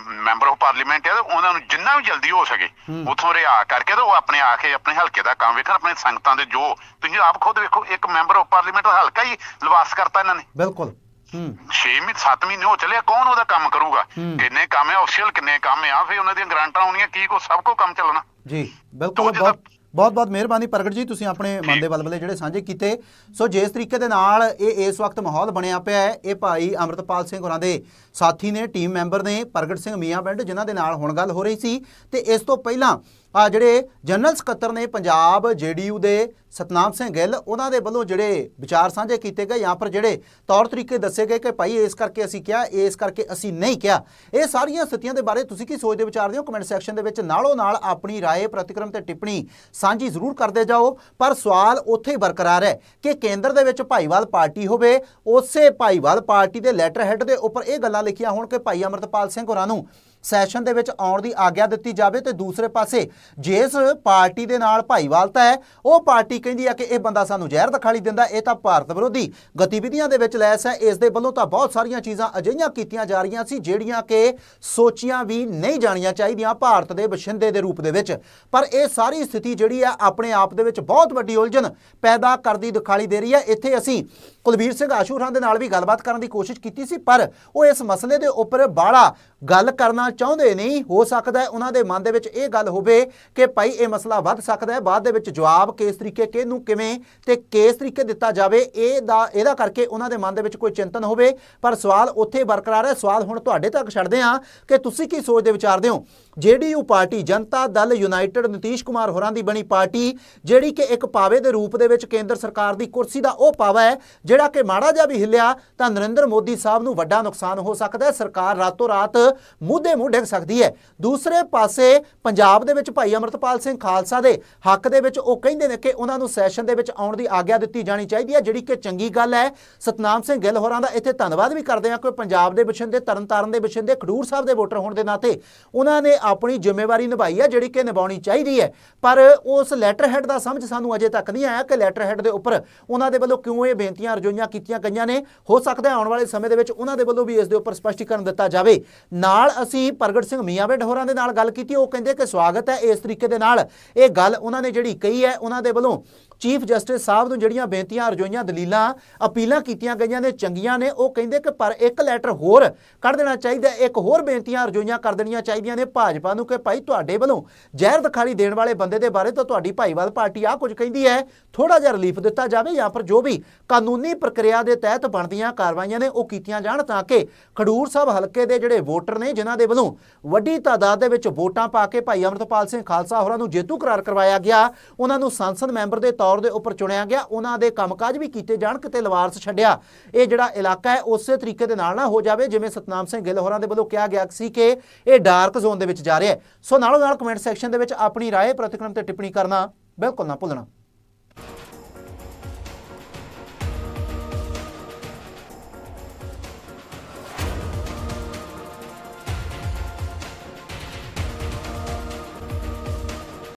ਮੈਂਬਰ ਆਫ ਪਾਰਲੀਮੈਂਟ ਹੈ ਉਹਨਾਂ ਨੂੰ ਜਿੰਨਾ ਵੀ ਜਲਦੀ ਹੋ ਸਕੇ। ਉਥੋਂ ਰਿਹਾ ਕਰਕੇ ਤੇ ਉਹ ਆਪਣੇ ਆ ਕੇ ਆਪਣੇ ਹਲਕੇ ਦਾ ਕੰਮ ਵੇਖਣ ਆਪਣੇ ਸੰਗਤਾਂ ਦੇ ਜੋ ਤੁਸੀਂ ਆਪ ਖੁਦ ਵੇਖੋ ਇੱਕ ਮੈਂਬਰ ਆਫ ਪਾਰਲੀਮੈਂਟ ਦਾ ਹਲਕਾ ਹੀ ਲਿਬਾਸ ਕਰਤਾ ਇਹਨਾਂ ਨੇ। ਬਿਲਕੁਲ। ਹੂੰ। 6 ਮਹੀਨੇ 7 ਮਹੀਨੇ ਹੋ ਚੱਲੇ ਕੌਣ ਉਹਦਾ ਕੰਮ ਕਰੂਗਾ। ਕਿੰਨੇ ਕੰਮ ਹੈ ਅਫੀਸ਼ੀਅਲ ਕਿੰਨੇ ਕੰਮ ਆ ਫਿਰ ਉਹਨਾਂ ਦੀਆਂ ਗ੍ਰਾਂਟਾਂ ਆਉਣੀਆਂ ਕੀ ਕੋ ਸਭ ਕੋ ਕੰਮ ਚੱਲਣਾ। ਜੀ ਬਿਲਕੁਲ ਬਹੁਤ ਬਹੁਤ ਬਹੁਤ ਮਿਹਰਬਾਨੀ ਪ੍ਰਗਟ ਜੀ ਤੁਸੀਂ ਆਪਣੇ ਮਨ ਦੇ ਬਲਬਲੇ ਜਿਹੜੇ ਸਾਂਝੇ ਕੀਤੇ। ਸੋ ਜਿਸ ਤਰੀਕੇ ਦੇ ਨਾਲ ਇਹ ਇਸ ਵਕਤ ਮਾਹੌਲ ਬਣਿਆ ਪਿਆ ਹੈ ਇਹ ਭਾਈ ਅਮਰਤਪਾਲ ਸਿੰਘ ਹੋਰਾਂ ਦੇ ਸਾਥੀ ਨੇ ਟੀਮ ਮੈਂਬਰ ਨੇ ਪ੍ਰਗਟ ਸਿੰਘ ਮੀਆਂ ਪਿੰਡ ਜਿਨ੍ਹਾਂ ਦੇ ਨਾਲ ਹੁਣ ਗੱਲ ਹੋ ਰਹੀ ਸੀ। ਤੇ ਇਸ ਤੋਂ ਪਹਿਲਾਂ ਆ ਜਿਹੜੇ ਜਨਰਲ ਸਕੱਤਰ ਨੇ ਪੰਜਾਬ ਜੇਡੀਯੂ ਦੇ ਸਤਨਾਮ ਸਿੰਘ ਗਿੱਲ ਉਹਨਾਂ ਦੇ ਵੱਲੋਂ ਜਿਹੜੇ ਵਿਚਾਰ ਸਾਂਝੇ ਕੀਤੇ ਗਏ ਜਾਂ ਪਰ ਜਿਹੜੇ ਤੌਰ ਤਰੀਕੇ ਦੱਸੇ ਗਏ ਕਿ ਭਾਈ ਇਸ ਕਰਕੇ ਅਸੀਂ ਕਿਹਾ ਇਸ ਕਰਕੇ ਅਸੀਂ ਨਹੀਂ ਕਿਹਾ ਇਹ ਸਾਰੀਆਂ ਸਥਿਤੀਆਂ ਦੇ ਬਾਰੇ ਤੁਸੀਂ ਕੀ ਸੋਚਦੇ ਵਿਚਾਰਦੇ ਹੋ ਕਮੈਂਟ ਸੈਕਸ਼ਨ ਦੇ ਵਿੱਚ ਨਾਲੋਂ ਨਾਲ ਆਪਣੀ رائے ਪ੍ਰਤੀਕਰਮ ਤੇ ਟਿੱਪਣੀ ਸਾਂਝੀ ਜ਼ਰੂਰ ਕਰਦੇ ਜਾਓ ਪਰ ਸਵਾਲ ਉੱਥੇ ਹੀ ਬਰਕਰਾਰ ਹੈ ਕਿ ਕੇਂਦਰ ਦੇ ਵਿੱਚ ਭਾਈਵਾਲ ਪਾਰਟੀ ਹੋਵੇ ਉਸੇ ਭਾਈਵਾਲ ਪਾਰਟੀ ਦੇ ਲੈਟਰ ਹੈੱਡ ਦੇ ਉੱਪਰ ਇਹ ਗੱਲਾਂ ਲਿਖੀਆਂ ਹੋਣ ਕਿ ਭਾਈ ਅਮਰਤਪਾਲ ਸਿੰਘ ਹੋਰਾਂ ਨੂੰ ਸੈਸ਼ਨ ਦੇ ਵਿੱਚ ਆਉਣ ਦੀ ਆਗਿਆ ਦਿੱਤੀ ਜਾਵੇ ਤੇ ਦੂਸਰੇ ਪਾਸੇ ਜਿਸ ਪਾਰਟੀ ਦੇ ਨਾਲ ਭਾਈਵਾਲਤਾ ਹੈ, ਉਹ ਪਾਰਟੀ ਕਹਿੰਦੀ ਆ ਕਿ ਇਹ ਬੰਦਾ ਸਾਨੂੰ ਜ਼ਹਿਰ ਦਿਖਾਲੀ ਦਿੰਦਾ, ਇਹ ਤਾਂ ਭਾਰਤ ਵਿਰੋਧੀ ਗਤੀਵਿਧੀਆਂ ਦੇ ਵਿੱਚ ਲੈਸ ਹੈ। ਇਸ ਦੇ ਵੱਲੋਂ ਤਾਂ ਬਹੁਤ ਸਾਰੀਆਂ ਚੀਜ਼ਾਂ ਅਜਿਹੀਆਂ ਕੀਤੀਆਂ ਜਾ ਰਹੀਆਂ ਸੀ ਜਿਹੜੀਆਂ ਕਿ ਸੋਚੀਆਂ ਵੀ ਨਹੀਂ ਜਾਣੀਆਂ ਚਾਹੀਦੀਆਂ ਭਾਰਤ ਦੇ ਵਸਿੰਦੇ ਦੇ ਰੂਪ ਦੇ ਵਿੱਚ। ਪਰ ਇਹ ਸਾਰੀ ਸਥਿਤੀ ਜਿਹੜੀ ਆ, ਆਪਣੇ ਆਪ ਦੇ ਵਿੱਚ ਬਹੁਤ ਵੱਡੀ ਉਲਝਣ ਪੈਦਾ ਕਰਦੀ ਦਿਖਾਈ ਦੇ ਰਹੀ ਹੈ ਇੱਥੇ ਅਸੀਂ ਕੁਲਵੀਰ ਸਿੰਘ ਆਸ਼ੂਰਾਂ ਦੇ ਨਾਲ ਵੀ ਗੱਲਬਾਤ ਕਰਨ ਦੀ ਕੋਸ਼ਿਸ਼ ਕੀਤੀ ਸੀ, ਪਰ ਉਹ ਇਸ ਮਸਲੇ ਦੇ ਉੱਪਰ ਬਾੜਾ ਗੱਲ ਕਰਨਾ ਚਾਹੁੰਦੇ ਨਹੀਂ, ਹੋ ਸਕਦਾ ਹੈ ਉਹਨਾਂ ਦੇ ਮਨ ਦੇ ਵਿੱਚ ਇਹ ਗੱਲ ਹੋਵੇ ਕਿ ਭਾਈ ਇਹ ਮਸਲਾ ਵੱਧ ਸਕਦਾ ਹੈ। ਬਾਅਦ ਦੇ ਵਿੱਚ ਜਵਾਬ ਕਿਸ ਤਰੀਕੇ, ਕਿਹਨੂੰ, ਕਿਵੇਂ ਤੇ ਕਿਸ ਤਰੀਕੇ ਦਿੱਤਾ ਜਾਵੇ, ਇਹ ਦਾ, ਇਹਦਾ ਕਰਕੇ ਉਹਨਾਂ ਦੇ ਮਨ ਦੇ ਵਿੱਚ ਕੋਈ ਚਿੰਤਨ ਹੋਵੇ। ਪਰ ਸਵਾਲ ਉੱਥੇ ਬਰਕਰਾਰ ਹੈ। ਸਵਾਲ ਹੁਣ ਤੁਹਾਡੇ ਤੱਕ ਛੱਡਦੇ ਹਾਂ ਕਿ ਤੁਸੀਂ ਕੀ ਸੋਚਦੇ ਵਿਚਾਰਦੇ ਹੋ JDU party, Janata Dal, United Nitish Kumar ਹੋਰਾਂ ਦੀ ਬਣੀ ਪਾਰਟੀ, ਜਿਹੜੀ ਕਿ ਇੱਕ ਪਾਵੇ ਦੇ ਰੂਪ ਦੇ ਵਿੱਚ ਕੇਂਦਰ ਸਰਕਾਰ ਦੀ ਕੁਰਸੀ ਦਾ ਉਹ ਪਾਵਾ ਹੈ, ਜਿਹੜਾ ਕਿ ਮਾੜਾ ਜਿਹਾ ਵੀ ਹਿੱਲਿਆ, ਤਾਂ ਨਰਿੰਦਰ ਮੋਦੀ ਸਾਹਿਬ ਨੂੰ ਵੱਡਾ ਨੁਕਸਾਨ ਹੋ ਸਕਦਾ ਹੈ। ਸਰਕਾਰ ਰਾਤੋਂ ਰਾਤ ਮੁੱਦੇ ਮੂੰਹ ਡਿੱਗ ਸਕਦੀ ਹੈ। ਦੂਸਰੇ ਪਾਸੇ ਪੰਜਾਬ ਦੇ ਵਿੱਚ ਭਾਈ ਅਮਰਤਪਾਲ ਸਿੰਘ ਖਾਲਸਾ ਦੇ ਹੱਕ ਦੇ ਵਿੱਚ ਉਹ ਕਹਿੰਦੇ ਨੇ ਕਿ ਉਹਨਾਂ ਨੂੰ ਸੈਸ਼ਨ ਦੇ ਵਿੱਚ ਆਉਣ ਦੀ ਆਗਿਆ ਦਿੱਤੀ ਜਾਣੀ ਚਾਹੀਦੀ ਹੈ, ਜਿਹੜੀ ਕਿ ਚੰਗੀ ਗੱਲ ਹੈ। ਸਤਨਾਮ ਸਿੰਘ ਗਿੱਲ ਹੋਰਾਂ ਦਾ ਇੱਥੇ ਧੰਨਵਾਦ ਵੀ ਕਰਦੇ ਹਾਂ ਕਿ ਪੰਜਾਬ ਦੇ ਵਿਸ਼ੇ ਦੇ ਤਰਨਤਾਰਨ ਦੇ ਵਿਸ਼ੇ ਖਡੂਰ ਸਾਹਿਬ ਦੇ ਵੋਟਰ ਹੋਣ ਦੇ ਨਾਤੇ ਉਹਨਾਂ ਨੇ ਆਪਣੀ ਜ਼ਿੰਮੇਵਾਰੀ ਨਿਭਾਈ ਹੈ ਜਿਹੜੀ ਕਿ ਨਿਭਾਉਣੀ ਚਾਹੀਦੀ ਹੈ। ਪਰ ਉਸ ਲੈਟਰ ਹੈਡ ਦਾ ਸਮਝ ਸਾਨੂੰ ਅਜੇ ਤੱਕ ਨਹੀਂ ਆਇਆ ਕਿ ਲੈਟਰ ਹੈਡ ਦੇ ਉੱਪਰ ਉਹਨਾਂ ਦੇ ਵੱਲੋਂ ਕਿਉਂ ਇਹ ਬੇਨਤੀਆਂ ਰਜੋਈਆਂ ਕੀਤੀਆਂ ਗਈਆਂ ਨੇ। ਹੋ ਸਕਦਾ ਹੈ ਆਉਣ ਵਾਲੇ ਸਮੇਂ ਦੇ ਵਿੱਚ ਉਹਨਾਂ ਦੇ ਵੱਲੋਂ ਵੀ ਇਸ ਦੇ ਉੱਪਰ ਸਪਸ਼ਟੀਕਰਨ ਦਿੱਤਾ ਜਾਵੇ। ਨਾਲ ਅਸੀਂ ਪ੍ਰਗਟ ਸਿੰਘ ਮੀਆਂਬੇਟ ਹੋਰਾਂ ਦੇ ਨਾਲ ਗੱਲ ਕੀਤੀ। ਉਹ ਕਹਿੰਦੇ ਕਿ ਸਵਾਗਤ ਹੈ ਇਸ ਤਰੀਕੇ ਦੇ ਨਾਲ। ਇਹ ਗੱਲ ਉਹਨਾਂ ਨੇ ਜਿਹੜੀ ਕਹੀ ਹੈ, ਉਹਨਾਂ ਦੇ ਵੱਲੋਂ ਚੀਫ ਜਸਟਿਸ ਸਾਹਿਬ ਨੂੰ ਜਿਹੜੀਆਂ ਬੇਨਤੀਆਂ ਰਜੋਈਆਂ ਦਲੀਲਾਂ ਅਪੀਲਾਂ ਕੀਤੀਆਂ ਗਈਆਂ ਨੇ, ਚੰਗੀਆਂ ਨੇ, ਉਹ ਕਹਿੰਦੇ ਕਿ ਪਰ ਇੱਕ ਲੈਟਰ ਹੋਰ ਕੱਢ ਦੇਣਾ ਚਾਹੀਦਾ ਇੱਕ ਹੋਰ ਬੇਨਤੀਆਂ ਰਜੋਈਆਂ ਕਰ ਦੇਣੀਆਂ ਚਾਹੀਦੀਆਂ ਨੇ ਭਾਜਪਾ ਨੂੰ ਕਿ ਭਾਈ ਤੁਹਾਡੇ ਵੱਲੋਂ ਜ਼ਹਿਰ ਦਿਖਾਲੀ ਦੇਣ ਵਾਲੇ ਬੰਦੇ ਦੇ ਬਾਰੇ ਤਾਂ ਤੁਹਾਡੀ ਭਾਈਵਾਲ ਪਾਰਟੀ ਆ ਕੁਝ ਕਹਿੰਦੀ ਹੈ ਥੋੜਾ ਜਿਹਾ ਰਿਲੀਫ ਦਿੱਤਾ ਜਾਵੇ ਜਾਂ ਫਿਰ ਜੋ ਵੀ ਕਾਨੂੰਨੀ ਪ੍ਰਕਿਰਿਆ ਦੇ ਤਹਿਤ ਬਣਦੀਆਂ ਕਾਰਵਾਈਆਂ ਨੇ ਉਹ ਕੀਤੀਆਂ ਜਾਣ ਤਾਂ ਕਿ ਖਡੂਰ ਸਾਹਿਬ ਹਲਕੇ ਦੇ ਜਿਹੜੇ ਵੋਟਰ ਨੇ, ਜਿਨ੍ਹਾਂ ਦੇ ਵੱਲੋਂ ਵੱਡੀ ਤਾਦਾਦ ਦੇ ਵਿੱਚ ਵੋਟਾਂ ਪਾ ਕੇ ਭਾਈ ਅਮਰਤਪਾਲ ਸਿੰਘ ਖਾਲਸਾ ਹੋਰਾਂ ਨੂੰ ਜੇਤੂ ਕਰਾਰ ਕਰਵਾਇਆ ਗਿਆ, ਉਹਨਾਂ ਨੂੰ ਸੰਸਦ ਮੈਂਬਰ ਦੇ ਤੌਰ ਤੌਰ ਦੇ ਉੱਪਰ ਚੁਣਿਆ ਗਿਆ ਉਹਨਾਂ ਦੇ ਕੰਮਕਾਜ ਵੀ ਕੀਤੇ ਜਾਣ ਕਿਤੇ ਲਵਾਰਸ ਛੱਡਿਆ ਇਹ ਜਿਹੜਾ ਇਲਾਕਾ ਹੈ ਉਸੇ ਤਰੀਕੇ ਦੇ ਨਾਲ ਨਾ ਹੋ ਜਾਵੇ ਜਿਵੇਂ ਸਤਨਾਮ ਸਿੰਘ ਗਿੱਲ ਹੋਰਾਂ ਦੇ ਵੱਲੋਂ ਕਿਹਾ ਗਿਆ ਸੀ ਕਿ ਇਹ ਡਾਰਕ ਜ਼ੋਨ ਦੇ ਵਿੱਚ ਜਾ ਰਿਹਾ ਹੈ ਸੋ ਨਾਲੋਂ ਨਾਲ ਕਮੈਂਟ ਸੈਕਸ਼ਨ ਦੇ ਵਿੱਚ ਆਪਣੀ رائے ਪ੍ਰਤੀਕਰਮ ਤੇ ਟਿੱਪਣੀ ਕਰਨਾ ਬਿਲਕੁਲ ਨਾ ਭੁੱਲਣਾ